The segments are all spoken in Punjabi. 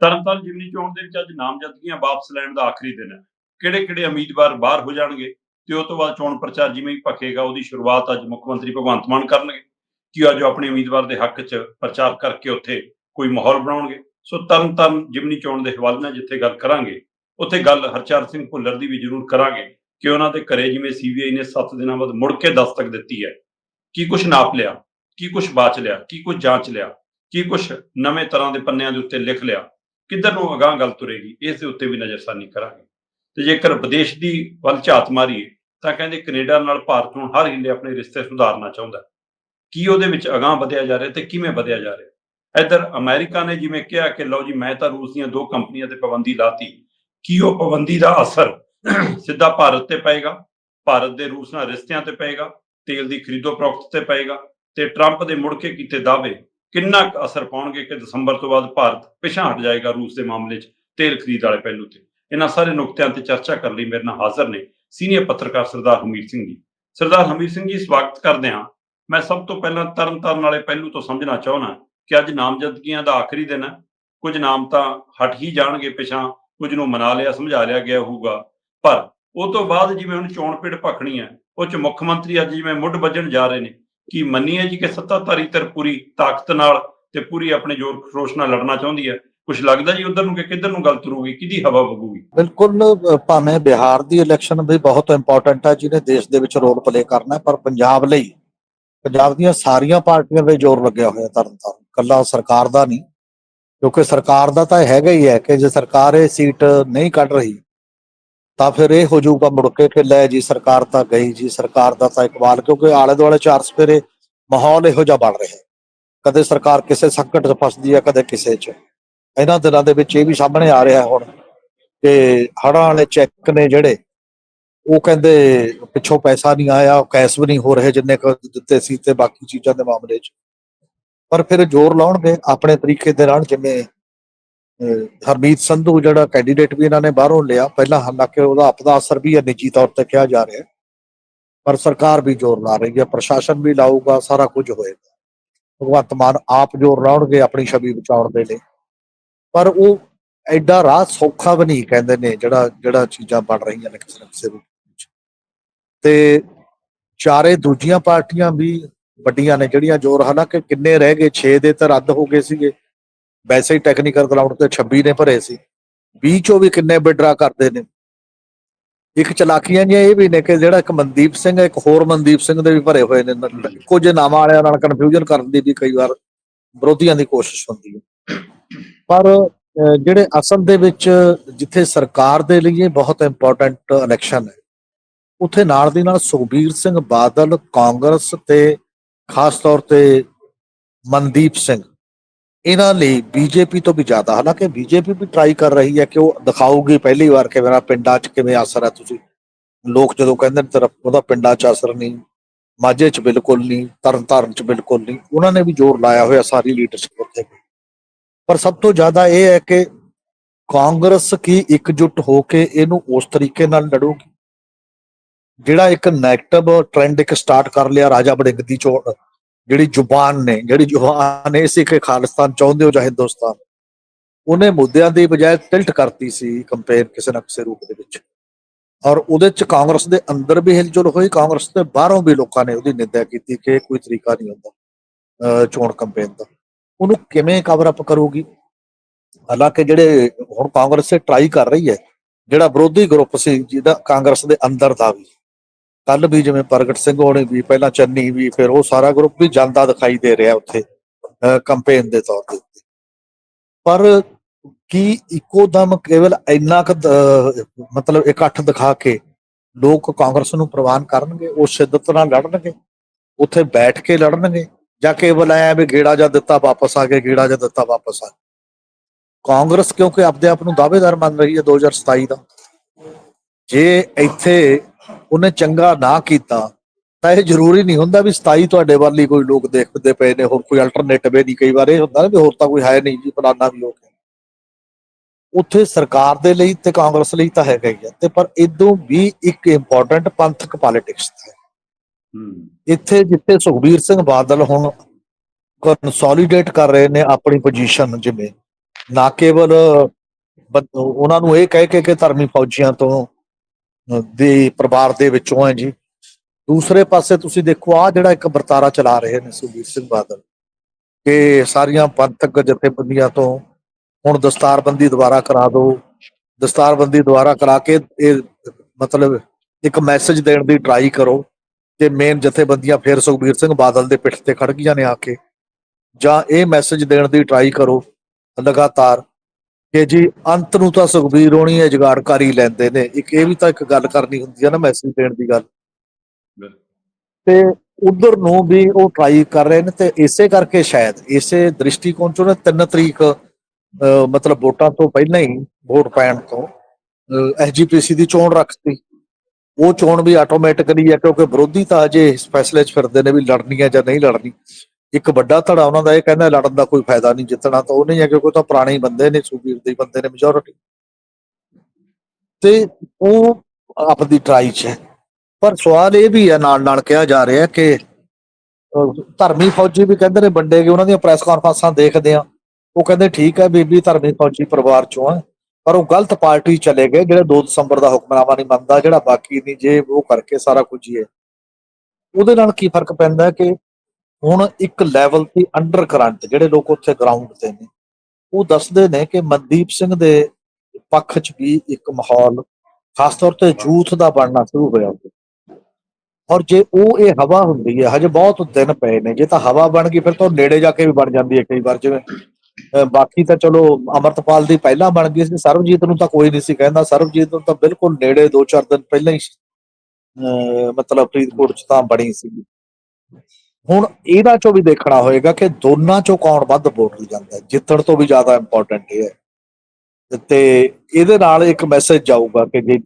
ਤਰਨਤਾਰਨ ਜਿਮਨੀ ਚੋਣ ਦੇ ਵਿੱਚ ਅੱਜ ਨਾਮਜ਼ਦਗੀਆਂ ਵਾਪਸ ਲੈਣ ਦਾ ਆਖਰੀ ਦਿਨ ਹੈ। ਕਿਹੜੇ ਕਿਹੜੇ ਉਮੀਦਵਾਰ ਬਾਹਰ ਹੋ ਜਾਣਗੇ ਤੇ ਉਸ ਤੋਂ ਬਾਅਦ ਚੋਣ ਪ੍ਰਚਾਰ ਜਿਵੇਂ ਹੀ ਭਖੇਗਾ, ਉਹਦੀ ਸ਼ੁਰੂਆਤ ਅੱਜ ਮੁੱਖ ਮੰਤਰੀ ਭਗਵੰਤ ਮਾਨ ਕਰਨਗੇ ਕਿ ਅੱਜ ਆਪਣੇ ਉਮੀਦਵਾਰ ਦੇ ਹੱਕ 'ਚ ਪ੍ਰਚਾਰ ਕਰਕੇ ਉੱਥੇ ਕੋਈ ਮਾਹੌਲ ਬਣਾਉਣਗੇ। ਸੋ ਤਰਨਤਾਰਨ ਜਿਮਨੀ ਚੋਣ ਦੇ ਹਵਾਲੇ ਨਾਲ ਜਿੱਥੇ ਗੱਲ ਕਰਾਂਗੇ, ਉੱਥੇ ਗੱਲ ਹਰਚਰ ਸਿੰਘ ਭੁੱਲਰ ਦੀ ਵੀ ਜ਼ਰੂਰ ਕਰਾਂਗੇ ਕਿ ਉਹਨਾਂ ਦੇ ਘਰੇ ਜਿਵੇਂ ਸੀਬੀਆਈ ਨੇ 7 ਦਿਨਾਂ ਬਾਅਦ ਮੁੜ ਕੇ ਦਸਤਕ ਦਿੱਤੀ ਹੈ। ਕੀ ਕੁਝ ਨਾਪ ਲਿਆ, ਕੀ ਕੁਝ ਬਾਚ ਲਿਆ, ਕੀ ਕੁਝ ਜਾਂਚ ਲਿਆ, ਕੀ ਕੁਝ ਨਵੇਂ ਤਰ੍ਹਾਂ ਦੇ ਪੰਨਿਆਂ ਦੇ ਉੱਤੇ ਲਿਖ ਲਿਆ ਕਿੱਧਰ ਨੂੰ ਅਗਾਂਹ ਗੱਲ ਤੁਰੇਗੀ ਇਸ ਦੇ ਉੱਤੇ ਵੀ ਨਜ਼ਰਸਾਨੀ ਕਰਾਂਗੇ। ਤੇ ਜੇਕਰ ਵਿਦੇਸ਼ ਦੀ ਵੱਲ ਝਾਤ ਮਾਰੀਏ, ਤਾਂ ਕਹਿੰਦੇ ਕੈਨੇਡਾ ਨਾਲ ਭਾਰਤ ਨੂੰ ਹਰ ਹਿੱਲੇ ਆਪਣੇ ਰਿਸ਼ਤੇ ਸੁਧਾਰਨਾ ਚਾਹੁੰਦਾ ਕੀ ਉਹਦੇ ਵਿੱਚ ਅਗਾਂਹ ਵਧਿਆ ਜਾ ਰਿਹਾ ਤੇ ਕਿਵੇਂ ਵਧਿਆ ਜਾ ਰਿਹਾ? ਇੱਧਰ ਅਮਰੀਕਾ ਨੇ ਜਿਵੇਂ ਕਿਹਾ ਕਿ ਲਓ ਜੀ, ਮੈਂ ਤਾਂ ਰੂਸ ਦੀਆਂ ਦੋ ਕੰਪਨੀਆਂ ਤੇ ਪਾਬੰਦੀ ਲਾਤੀ। ਕੀ ਉਹ ਪਾਬੰਦੀ ਦਾ ਅਸਰ ਸਿੱਧਾ ਭਾਰਤ ਤੇ ਪਏਗਾ? ਭਾਰਤ ਦੇ ਰੂਸ ਨਾਲ ਰਿਸ਼ਤਿਆਂ ਤੇ ਪਏਗਾ? ਤੇਲ ਦੀ ਖਰੀਦੋ ਪ੍ਰੋਖਤ ਤੇ ਪਏਗਾ? ਤੇ ਟਰੰਪ ਦੇ ਮੁੜ ਕੇ ਕੀਤੇ ਦਾਅਵੇ ਕਿੰਨਾ ਕੁ ਅਸਰ ਪਾਉਣਗੇ ਕਿ ਦਸੰਬਰ ਤੋਂ ਬਾਅਦ ਭਾਰਤ ਪਿਛਾਂਹ ਹਟ ਜਾਏਗਾ ਰੂਸ ਦੇ ਮਾਮਲੇ 'ਚ ਤੇਲ ਖਰੀਦ ਵਾਲੇ ਪਹਿਲੂ ਤੇ? ਇਹਨਾਂ ਸਾਰੇ ਨੁਕਤਿਆਂ ਤੇ ਚਰਚਾ ਕਰਨ ਲਈ ਮੇਰੇ ਨਾਲ ਹਾਜ਼ਰ ਨੇ ਸੀਨੀਅਰ ਪੱਤਰਕਾਰ ਸਰਦਾਰ ਹਮੀਰ ਸਿੰਘ ਜੀ। ਸਰਦਾਰ ਹਮੀਰ ਸਿੰਘ ਜੀ, ਸਵਾਗਤ ਕਰਦੇ ਹਾਂ। ਮੈਂ ਸਭ ਤੋਂ ਪਹਿਲਾਂ ਤਰਨਤਾਰਨ ਵਾਲੇ ਪਹਿਲੂ ਤੋਂ ਸਮਝਣਾ ਚਾਹੁੰਦਾ ਕਿ ਅੱਜ ਨਾਮਜ਼ਦਗੀਆਂ ਦਾ ਆਖਰੀ ਦਿਨ ਹੈ। ਕੁਝ ਨਾਮ ਤਾਂ ਹਟ ਹੀ ਜਾਣਗੇ ਪਿਛਾਂ ਕੁਝ ਨੂੰ ਮਨਾ ਲਿਆ, ਸਮਝਾ ਲਿਆ ਗਿਆ ਹੋਊਗਾ। ਪਰ ਉਹ ਤੋਂ ਬਾਅਦ ਜਿਵੇਂ ਹੁਣ ਚੋਣ ਪਿੜ ਭਖਣੀ ਹੈ, ਉਹ ਚ ਮੁੱਖ ਮੰਤਰੀ ਅੱਜ ਜਿਵੇਂ ਮੁੱਢ ਵੱਜਣ ਜਾ ਰਹੇ ਨੇ ਕੀ ਮੰਨੀਏ ਜੀ ਕਿ ਸੱਤਾਧਾਰੀ ਧਿਰ ਪੂਰੀ ਤਾਕਤ ਨਾਲ ਤੇ ਪੂਰੀ ਆਪਣੇ ਜ਼ੋਰ ਖਰੋਸ਼ ਨਾਲ ਲੜਨਾ ਚਾਹੁੰਦੀ ਹੈ? ਕੁਝ ਲੱਗਦਾ ਜੀ ਉਧਰ ਨੂੰ ਕਿ ਕਿੱਧਰ ਨੂੰ ਗੱਲ ਤੁਰੂਗੀ ਕਿਹਦੀ ਹਵਾ ਵਗੂਗੀ? ਬਿਲਕੁਲ ਭਾਵੇਂ ਬਿਹਾਰ ਦੀ ਇਲੈਕਸ਼ਨ ਵੀ ਬਹੁਤ ਇੰਪੋਰਟੈਂਟ ਹੈ, ਜਿਹਨੇ ਦੇਸ਼ ਦੇ ਵਿੱਚ ਰੋਲ ਪਲੇ ਕਰਨਾ ਪਰ ਪੰਜਾਬ ਲਈ ਪੰਜਾਬ ਦੀਆਂ ਸਾਰੀਆਂ ਪਾਰਟੀਆਂ ਦੇ ਜ਼ੋਰ ਲੱਗਿਆ ਹੋਇਆ ਤਰਨਤਾਰਨ। ਕੱਲਾ ਸਰਕਾਰ ਦਾ ਨਹੀਂ, ਕਿਉਂਕਿ ਸਰਕਾਰ ਦਾ ਤਾਂ ਹੈਗਾ ਹੀ ਹੈ ਕਿ ਜੇ ਸਰਕਾਰ ਇਹ ਸੀਟ ਨਹੀਂ ਕੱਢ ਰਹੀ ਤਾਂ ਫਿਰ ਇਹ ਹੋ ਜਾਊਗਾ ਮੁੜ ਕੇ ਕਿ ਲੈ ਜੀ ਸਰਕਾਰ ਤਾਂ ਗਈ ਜੀ, ਸਰਕਾਰ ਦਾ ਤਾਂ ਇਕਬਾਲ, ਕਿਉਂਕਿ ਆਲੇ ਦੁਆਲੇ ਚਾਰ ਸਫੇਰੇ ਮਾਹੌਲ ਇਹੋ ਜਿਹਾ ਬਣ ਰਿਹਾ ਕਦੇ ਸਰਕਾਰ ਕਿਸੇ ਸੰਕਟ 'ਚ ਫਸਦੀ ਹੈ, ਕਦੇ ਕਿਸੇ 'ਚ। ਇਹਨਾਂ ਦਿਨਾਂ ਦੇ ਵਿੱਚ ਇਹ ਵੀ ਸਾਹਮਣੇ ਆ ਰਿਹਾ ਹੁਣ ਕਿ ਹੜ੍ਹਾਂ ਵਾਲੇ ਚੈੱਕ ਨੇ ਜਿਹੜੇ, ਉਹ ਕਹਿੰਦੇ ਪਿੱਛੋਂ ਪੈਸਾ ਨਹੀਂ ਆਇਆ ਕੈਸ਼ ਵੀ ਨਹੀਂ ਹੋ ਰਹੇ ਜਿੰਨੇ ਕੁ ਦਿੱਤੇ ਸੀ ਤੇ ਬਾਕੀ ਚੀਜ਼ਾਂ ਦੇ ਮਾਮਲੇ 'ਚ। ਪਰ ਫਿਰ ਜ਼ੋਰ ਲਾਉਣਗੇ, ਆਪਣੇ ਤਰੀਕੇ ਦੇ ਨਾਲ ਜਿਵੇਂ ਹਰਮੀਤ ਸੰਧੂ ਜਿਹੜਾ ਕੈਂਡੀਡੇਟ ਵੀ ਇਹਨਾਂ ਨੇ ਬਾਹਰੋਂ ਲਿਆ, ਪਹਿਲਾਂ ਹਾਲਾਂਕਿ ਉਹਦਾ ਆਪਦਾ ਅਸਰ ਵੀ ਹੈ ਨਿੱਜੀ ਤੌਰ ਤੇ ਕਿਹਾ ਜਾ ਰਿਹਾ ਪਰ ਸਰਕਾਰ ਵੀ ਜ਼ੋਰ ਲਾ ਰਹੀ ਹੈ, ਪ੍ਰਸ਼ਾਸਨ ਵੀ ਲਾਊਗਾ, ਸਾਰਾ ਕੁਝ ਹੋਏਗਾ। ਭਗਵੰਤ ਮਾਨ ਆਪ ਜ਼ੋਰ ਲਾਉਣਗੇ ਆਪਣੀ ਛਵੀ ਬਚਾਉਣ ਦੇ ਲਈ। ਪਰ ਉਹ ਐਡਾ ਰਾਹ ਸੌਖਾ ਵੀ ਨਹੀਂ ਕਹਿੰਦੇ ਨੇ, ਜਿਹੜਾ ਜਿਹੜਾ ਚੀਜ਼ਾਂ ਬਣ ਰਹੀਆਂ ਨੇ ਕਿਸੇ ਨਾ ਕਿਸੇ ਰੂਪ ਵਿੱਚ। ਤੇ ਚਾਰੇ ਦੂਜੀਆਂ ਪਾਰਟੀਆਂ ਵੀ ਵੱਡੀਆਂ ਨੇ, ਜਿਹੜੀਆਂ ਜ਼ੋਰ, ਹਾਲਾਂਕਿ ਕਿੰਨੇ ਰਹਿ ਗਏ 6 ਦੇ ਤਾਂ ਰੱਦ ਹੋ ਗਏ ਸੀਗੇ। ਵੈਸੇ ਹੀ ਟੈਕਨੀਕਲ ਗਰਾਊਂਡ ਤੇ 26 ਨੇ ਭਰੇ ਸੀ। 20 ਚੋਂ ਵੀ ਕਿੰਨੇ ਵਿਡਰਾ ਕਰਦੇ ਨੇ? ਇੱਕ ਚਲਾਕੀਆਂ ਜਿਹੀਆਂ ਇਹ ਵੀ ਨੇ ਕਿ ਜਿਹੜਾ ਇੱਕ ਮਨਦੀਪ ਸਿੰਘ ਇੱਕ ਹੋਰ ਮਨਦੀਪ ਸਿੰਘ ਦੇ ਵੀ ਭਰੇ ਹੋਏ ਨੇ। ਕੁਝ ਨਾਵਾਂ ਵਾਲਿਆਂ ਨਾਲ ਕਨਫਿਊਜ਼ਨ ਕਰਨ ਦੀ ਵੀ ਕਈ ਵਾਰ ਵਿਰੋਧੀਆਂ ਦੀ ਕੋਸ਼ਿਸ਼ ਹੁੰਦੀ ਹੈ। ਪਰ ਜਿਹੜੇ ਅਸਲ ਦੇ ਵਿੱਚ ਜਿੱਥੇ ਸਰਕਾਰ ਦੇ ਲਈ ਇਹ ਬਹੁਤ ਇੰਪੋਰਟੈਂਟ ਇਲੈਕਸ਼ਨ ਹੈ, ਉੱਥੇ ਨਾਲ ਦੀ ਨਾਲ ਸੁਖਬੀਰ ਸਿੰਘ ਬਾਦਲ ਕਾਂਗਰਸ ਤੇ ਖਾਸ ਤੌਰ ਤੇ ਮਨਦੀਪ ਸਿੰਘ ਇਹਨਾਂ ਲਈ ਬੀਜੇਪੀ ਤੋਂ ਵੀ ਜ਼ਿਆਦਾ। ਹਾਲਾਂਕਿ ਬੀਜੇਪੀ ਵੀ ਟਰਾਈ ਕਰ ਰਹੀ ਹੈ ਕਿ ਉਹ ਦਿਖਾਊਗੀ ਪਹਿਲੀ ਵਾਰ ਕਿ ਮੇਰਾ ਪਿੰਡਾਂ 'ਚ ਕਿਵੇਂ ਅਸਰ ਹੈ ਤੁਸੀਂ। ਲੋਕ ਜਦੋਂ ਕਹਿੰਦੇ ਨੇ ਤੇਰਾ ਉਹਦਾ ਪਿੰਡਾਂ 'ਚ ਅਸਰ ਨਹੀਂ, ਮਾਝੇ 'ਚ ਬਿਲਕੁਲ ਨਹੀਂ, ਤਰਨਤਾਰਨ 'ਚ ਬਿਲਕੁਲ ਨਹੀਂ, ਉਹਨਾਂ ਨੇ ਵੀ ਜ਼ੋਰ ਲਾਇਆ ਹੋਇਆ ਸਾਰੀ ਲੀਡਰਸ਼ਿਪ ਉੱਤੇ ਪਰ ਸਭ ਤੋਂ ਜ਼ਿਆਦਾ ਇਹ ਹੈ ਕਿ ਕਾਂਗਰਸ ਕੀ ਇਕਜੁੱਟ ਹੋ ਕੇ ਇਹਨੂੰ ਉਸ ਤਰੀਕੇ ਨਾਲ ਲੜੂਗੀ। ਜਿਹੜਾ ਇੱਕ ਨੈਗੇਟਿਵ ਟ੍ਰੈਂਡ ਇੱਕ ਸਟਾਰਟ ਕਰ ਲਿਆ ਰਾਜਾ ਬੜਿੰਗ ਦੀ ਚੋਣ। ਜਿਹੜੀ ਜ਼ੁਬਾਨ ਨੇ, ਜਿਹੜੀ ਜ਼ੁਬਾਨ ਇਹ ਸੀ ਕਿ ਖਾਲਿਸਤਾਨ ਚਾਹੁੰਦੇ ਹੋ ਜਾਂ ਹਿੰਦੁਸਤਾਨ? ਉਹਨੇ ਮੁੱਦਿਆਂ ਦੀ ਬਜਾਏ ਟਿਲਟ ਕਰਤੀ ਸੀ ਕੰਪੇਅਰ ਕਿਸੇ ਨਾ ਕਿਸੇ ਰੂਪ ਦੇ ਵਿੱਚ। ਔਰ ਉਹਦੇ ਚ ਕਾਂਗਰਸ ਦੇ ਅੰਦਰ ਵੀ ਹਿਲਜੁਲ ਹੋਈ, ਕਾਂਗਰਸ ਦੇ ਬਾਹਰੋਂ ਵੀ ਲੋਕਾਂ ਨੇ ਉਹਦੀ ਨਿੰਦਿਆ ਕੀਤੀ ਕਿ ਕੋਈ ਤਰੀਕਾ ਨਹੀਂ ਹੁੰਦਾ, ਅਹ, ਚੋਣ ਕੰਪੇਨ ਦਾ। ਉਹਨੂੰ ਕਿਵੇਂ ਕਵਰ ਅਪ ਕਰੂਗੀ? ਹਾਲਾਂਕਿ ਜਿਹੜੇ ਹੁਣ ਕਾਂਗਰਸ ਇਹ ਟਰਾਈ ਕਰ ਰਹੀ ਹੈ, ਜਿਹੜਾ ਵਿਰੋਧੀ ਗਰੁੱਪ ਸੀ ਜਿਹਦਾ ਕਾਂਗਰਸ ਦੇ ਅੰਦਰ ਦਾ ਵੀ। ਕੱਲ ਵੀ ਜਿਵੇਂ ਪ੍ਰਗਟ ਸਿੰਘ ਹੋਣੀ ਵੀ, ਪਹਿਲਾਂ ਚੰਨੀ ਵੀ, ਫਿਰ ਉਹ ਸਾਰਾ ਗਰੁੱਪ ਵੀ ਜਾਂਦਾ ਦਿਖਾਈ ਦੇ ਰਿਹਾ ਉੱਥੇ ਕੰਪੇਨ ਦੇ ਤੌਰ ਤੇ ਪਰ ਕੀ ਇੱਕੋ ਦਮ ਕੇਵਲ ਇੰਨਾ ਕੁ ਮਤਲਬ ਇਕੱਠ ਦਿਖਾ ਕੇ ਲੋਕ ਕਾਂਗਰਸ ਨੂੰ ਪ੍ਰਵਾਨ ਕਰਨਗੇ, ਉਹ ਸ਼ਿੱਦਤ ਨਾਲ ਲੜਨਗੇ, ਉੱਥੇ ਬੈਠ ਕੇ ਲੜਨਗੇ, ਜਾਂ ਕੇਵਲ ਐ ਵੀ ਗੇੜਾ ਜਾਂ ਦਿੱਤਾ ਵਾਪਸ ਆ ਕੇ ਗੇੜਾ ਜਾਂ ਦਿੱਤਾ ਵਾਪਸ ਆ ਕਾਂਗਰਸ ਕਿਉਂਕਿ ਆਪਦੇ ਆਪ ਨੂੰ ਦਾਅਵੇਦਾਰ ਮੰਨ ਰਹੀ ਹੈ 2027 ਦਾ। ਜੇ ਇੱਥੇ ਉਹਨੇ ਚੰਗਾ ਨਾ ਕੀਤਾ ਤਾਂ ਇਹ ਜ਼ਰੂਰੀ ਨਹੀਂ ਹੁੰਦਾ ਵੀ 27 ਤੁਹਾਡੇ ਵੱਲ ਹੀ ਕੋਈ ਲੋਕ ਦੇਖਦੇ ਪਏ ਨੇ ਹੋਰ ਕੋਈ ਅਲਟਰਨੇਟਿਵ ਨਹੀਂ। ਕਈ ਵਾਰ ਇਹ ਹੁੰਦਾ ਨਾ ਵੀ ਹੋਰ ਤਾਂ ਕੋਈ ਹੈ ਨਹੀਂ ਜੀ ਫਲਾਨਾ ਵੀ ਲੋਕ ਹੈ। ਉੱਥੇ ਸਰਕਾਰ ਦੇ ਲਈ ਤੇ ਕਾਂਗਰਸ ਲਈ ਤਾਂ ਹੈਗਾ ਹੀ ਹੈ ਤੇ ਪਰ ਇਦੋਂ ਵੀ ਇੱਕ ਇੰਪੋਰਟੈਂਟ ਪੰਥਕ ਪੋਲਿਟਿਕਸ ਹੈ। ਹੂੰ। ਇੱਥੇ ਜਿੱਥੇ ਸੁਖਬੀਰ ਸਿੰਘ ਬਾਦਲ ਹੁਣ ਕੰਸੋਲੀਡੇਟ ਕਰ ਰਹੇ ਨੇ ਆਪਣੀ ਪੋਜੀਸ਼ਨ ਜਿਵੇਂ ਨਾ ਕੇਵਲ ਉਹਨਾਂ ਨੂੰ ਇਹ ਕਹਿ ਕੇ ਕਿ ਧਰਮੀ ਫੌਜੀਆਂ ਤੋਂ ਦੇ ਪਰਿਵਾਰ ਦੇ ਵਿੱਚੋਂ ਹੈ ਜੀ। ਦੂਸਰੇ ਪਾਸੇ ਤੁਸੀਂ ਦੇਖੋ ਆ ਜਿਹੜਾ ਇੱਕ ਵਰਤਾਰਾ ਚਲਾ ਰਹੇ ਨੇ ਸੁਖਬੀਰ ਸਿੰਘ ਬਾਦਲ। ਕਿ ਸਾਰੀਆਂ ਪੰਥਕ ਜਥੇਬੰਦੀਆਂ ਤੋਂ ਹੁਣ ਦਸਤਾਰਬੰਦੀ ਦੁਬਾਰਾ ਕਰਾ ਦਿਓ ਦਸਤਾਰਬੰਦੀ ਦੁਬਾਰਾ ਕਰਾ ਕੇ ਇਹ ਮਤਲਬ ਇੱਕ ਮੈਸੇਜ ਦੇਣ ਦੀ ਟਰਾਈ ਕਰੋ ਤੇ ਮੇਨ ਜਥੇਬੰਦੀਆਂ ਫਿਰ ਸੁਖਬੀਰ ਸਿੰਘ ਬਾਦਲ ਦੇ ਪਿੱਠ ਤੇ ਖੜ ਗਈਆਂ ਨੇ ਆ ਕੇ। ਜਾਂ ਇਹ ਮੈਸੇਜ ਦੇਣ ਦੀ ਟਰਾਈ ਕਰੋ, ਲਗਾਤਾਰ। ਕਿ ਜੀ ਅੰਤ ਨੂੰ ਤਾਂ ਸੁਖਬੀਰ ਹੋਣੀ ਹੈ ਜੁਗਾੜ ਕਰ ਲੈਂਦੇ ਨੇ। ਇੱਕ ਇਹ ਵੀ ਤਾਂ ਇੱਕ ਗੱਲ ਕਰਨੀ ਹੁੰਦੀ ਹੈ ਨਾ ਮੈਸੇਜ ਦੇਣ ਦੀ ਗੱਲ। ਤੇ ਉਧਰ ਨੂੰ ਵੀ ਉਹ ਟਰਾਈ ਕਰ ਰਹੇ ਨੇ ਤੇ ਇਸੇ ਕਰਕੇ ਸ਼ਾਇਦ ਇਸੇ ਦ੍ਰਿਸ਼ਟੀਕੋਣ ਚੋਂ ਨਾ 3 ਤਰੀਕ ਅਹ, ਮਤਲਬ ਵੋਟਾਂ ਤੋਂ ਪਹਿਲਾਂ ਹੀ ਵੋਟ ਪੈਣ ਤੋਂ ਐਸਜੀਪੀਸੀ ਦੀ ਚੋਣ ਰੱਖਤੀ। ਉਹ ਚੋਣ ਵੀ ਆਟੋਮੈਟਿਕਲੀ ਹੈ ਕਿਉਂਕਿ ਵਿਰੋਧੀ ਤਾਂ ਅਜੇ ਇਸ ਫੈਸਲੇ 'ਚ ਫਿਰਦੇ ਨੇ ਵੀ ਲੜਨੀ ਹੈ ਜਾਂ ਨਹੀਂ ਲੜਨੀ ਇੱਕ ਵੱਡਾ ਧੜਾ ਉਹਨਾਂ ਦਾ ਇਹ ਕਹਿੰਦਾ ਲੜਨ ਦਾ ਕੋਈ ਫਾਇਦਾ ਨਹੀਂ ਜਿੱਤਣਾ ਤਾਂ ਉਹ ਨਹੀਂ ਹੈ ਕਿਉਂਕਿ ਉਹ ਤਾਂ ਪੁਰਾਣੇ ਹੀ ਬੰਦੇ ਨੇ ਸੂਬੀਰ ਦੇ ਬੰਦੇ ਨੇ ਮੈਜੋਰਿਟੀ ਤੇ ਉਹ ਆਪਦੀ ਟਰਾਈ 'ਚ ਹੈ। ਪਰ ਸਵਾਲ ਇਹ ਵੀ ਹੈ, ਨਾਲ ਨਾਲ ਕਿਹਾ ਜਾ ਰਿਹਾ ਕਿ ਧਰਮੀ ਫੌਜੀ ਵੀ ਕਹਿੰਦੇ ਨੇ ਵੰਡੇ ਗਏ ਉਹਨਾਂ ਦੀਆਂ ਪ੍ਰੈਸ ਕਾਨਫਰੰਸਾਂ ਦੇਖਦੇ ਆ ਉਹ ਕਹਿੰਦੇ ਠੀਕ ਹੈ ਬੀਬੀ, ਧਰਮੀ ਫੌਜੀ ਪਰਿਵਾਰ ਚੋਂ ਆ ਪਰ ਉਹ ਗਲਤ ਪਾਰਟੀ ਚਲੇ ਗਏ, ਜਿਹੜੇ 2 ਦਸੰਬਰ ਦਾ ਹੁਕਮਨਾਮਾ ਨਹੀਂ ਮੰਨਦਾ, ਜਿਹੜਾ ਬਾਕੀ ਨਹੀਂ ਜੇ ਉਹ ਕਰਕੇ ਸਾਰਾ ਕੁਝ ਹੀ ਹੈ। ਉਹਦੇ ਨਾਲ ਕੀ ਫ਼ਰਕ ਪੈਂਦਾ ਕਿ ਹੁਣ ਇੱਕ ਲੈਵਲ ਤੇ ਅੰਡਰ ਕਰੰਟ ਜਿਹੜੇ ਲੋਕ ਉੱਥੇ ਗਰਾਊਂਡ ਤੇ ਨੇ, ਉਹ ਦੱਸਦੇ ਨੇ ਕਿ ਮਨਦੀਪ ਸਿੰਘ ਦੇ ਪੱਖ 'ਚ ਵੀ ਇੱਕ ਮਾਹੌਲ, ਖਾਸ ਤੌਰ ਤੇ ਯੂਥ ਦਾ ਬਣਨਾ ਸ਼ੁਰੂ ਹੋਇਆ ਔਰ ਜੇ ਉਹ ਇਹ ਹਵਾ ਹੁੰਦੀ ਹੈ, ਹਜੇ ਬਹੁਤ ਦਿਨ ਪਏ ਨੇ, ਜੇ ਤਾਂ ਹਵਾ ਬਣ ਗਈ, ਫਿਰ ਤਾਂ ਉਹ ਨੇੜੇ ਜਾ ਕੇ ਵੀ ਬਣ ਜਾਂਦੀ ਹੈ ਕਈ ਵਾਰ, ਜਿਵੇਂ ਬਾਕੀ ਤਾਂ ਚਲੋ ਅਮਰਤਪਾਲ ਦੀ ਪਹਿਲਾਂ ਬਣ ਗਈ ਸੀ, ਸਰਬਜੀਤ ਨੂੰ ਤਾਂ ਕੋਈ ਨਹੀਂ ਸੀ ਕਹਿੰਦਾ, ਸਰਬਜੀਤ ਨੂੰ ਤਾਂ ਬਿਲਕੁਲ ਨੇੜੇ 2-4 ਦਿਨ ਪਹਿਲਾਂ ਹੀ, ਅਹ, ਮਤਲਬ ਫਰੀਦਕੋਟ ਚ ਤਾਂ ਬਣੀ ਸੀ। ਹੁਣ ਇਹਨਾਂ ਚੋਂ ਵੀ ਦੇਖਣਾ ਹੋਏਗਾ ਕਿ ਦੋਨਾਂ ਚੋਂ ਕੌਣ ਵੱਧ ਵੋਟ ਜਾਂਦਾ ਜਿੱਤਣ ਤੋਂ ਵੀ ਜ਼ਿਆਦਾ ਇੰਪੋਰਟੈਂਟ ਇਹ ਹੈ। ਤੇ ਇਹਦੇ ਨਾਲ ਇੱਕ ਮੈਸੇਜ ਜਾਊਗਾ ਕਿ ਜੇ,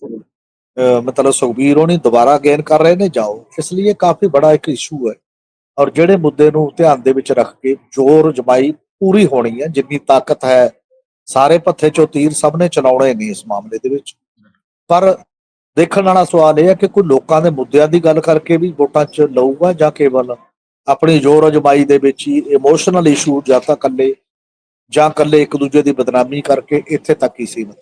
ਅਹ ਮਤਲਬ ਸੁਖਬੀਰ ਹੋਣੀ ਦੁਬਾਰਾ ਗੇਨ ਕਰ ਰਹੇ ਨੇ ਜਾਓ ਇਸ ਲਈ ਇਹ ਕਾਫੀ ਬੜਾ ਇੱਕ ਇਸ਼ੂ ਹੈ। ਔਰ ਜਿਹੜੇ ਮੁੱਦੇ ਨੂੰ ਧਿਆਨ ਦੇ ਵਿੱਚ ਰੱਖ ਕੇ ਜ਼ੋਰ ਜਮਾਈ ਪੂਰੀ ਹੋਣੀ ਹੈ, ਜਿੰਨੀ ਤਾਕਤ ਹੈ, ਸਾਰੇ ਪੱਥੇ ਚੋਂ ਤੀਰ ਸਭ ਨੇ ਚਲਾਉਣੇ ਨੇ ਇਸ ਮਾਮਲੇ ਦੇ ਵਿੱਚ। ਪਰ ਦੇਖਣ ਵਾਲਾ ਸਵਾਲ ਇਹ ਹੈ ਕਿ ਕੋਈ ਲੋਕਾਂ ਦੇ ਮੁੱਦਿਆਂ ਦੀ ਗੱਲ ਕਰਕੇ ਵੀ ਵੋਟਾਂ 'ਚ ਲਊਗਾ ਜਾਂ ਕੇਵਲ ਆਪਣੀ ਜ਼ੋਰ ਅਜਮਾਈ ਦੇ ਵਿੱਚ ਹੀ ਇਮੋਸ਼ਨਲ ਇਸ਼ੂ ਜਾਂ ਤਾਂ ਇਕੱਲੇ, ਜਾਂ ਇਕੱਲੇ ਇੱਕ ਦੂਜੇ ਦੀ ਬਦਨਾਮੀ ਕਰਕੇ ਇੱਥੇ ਤੱਕ ਹੀ ਸੀਮਤ।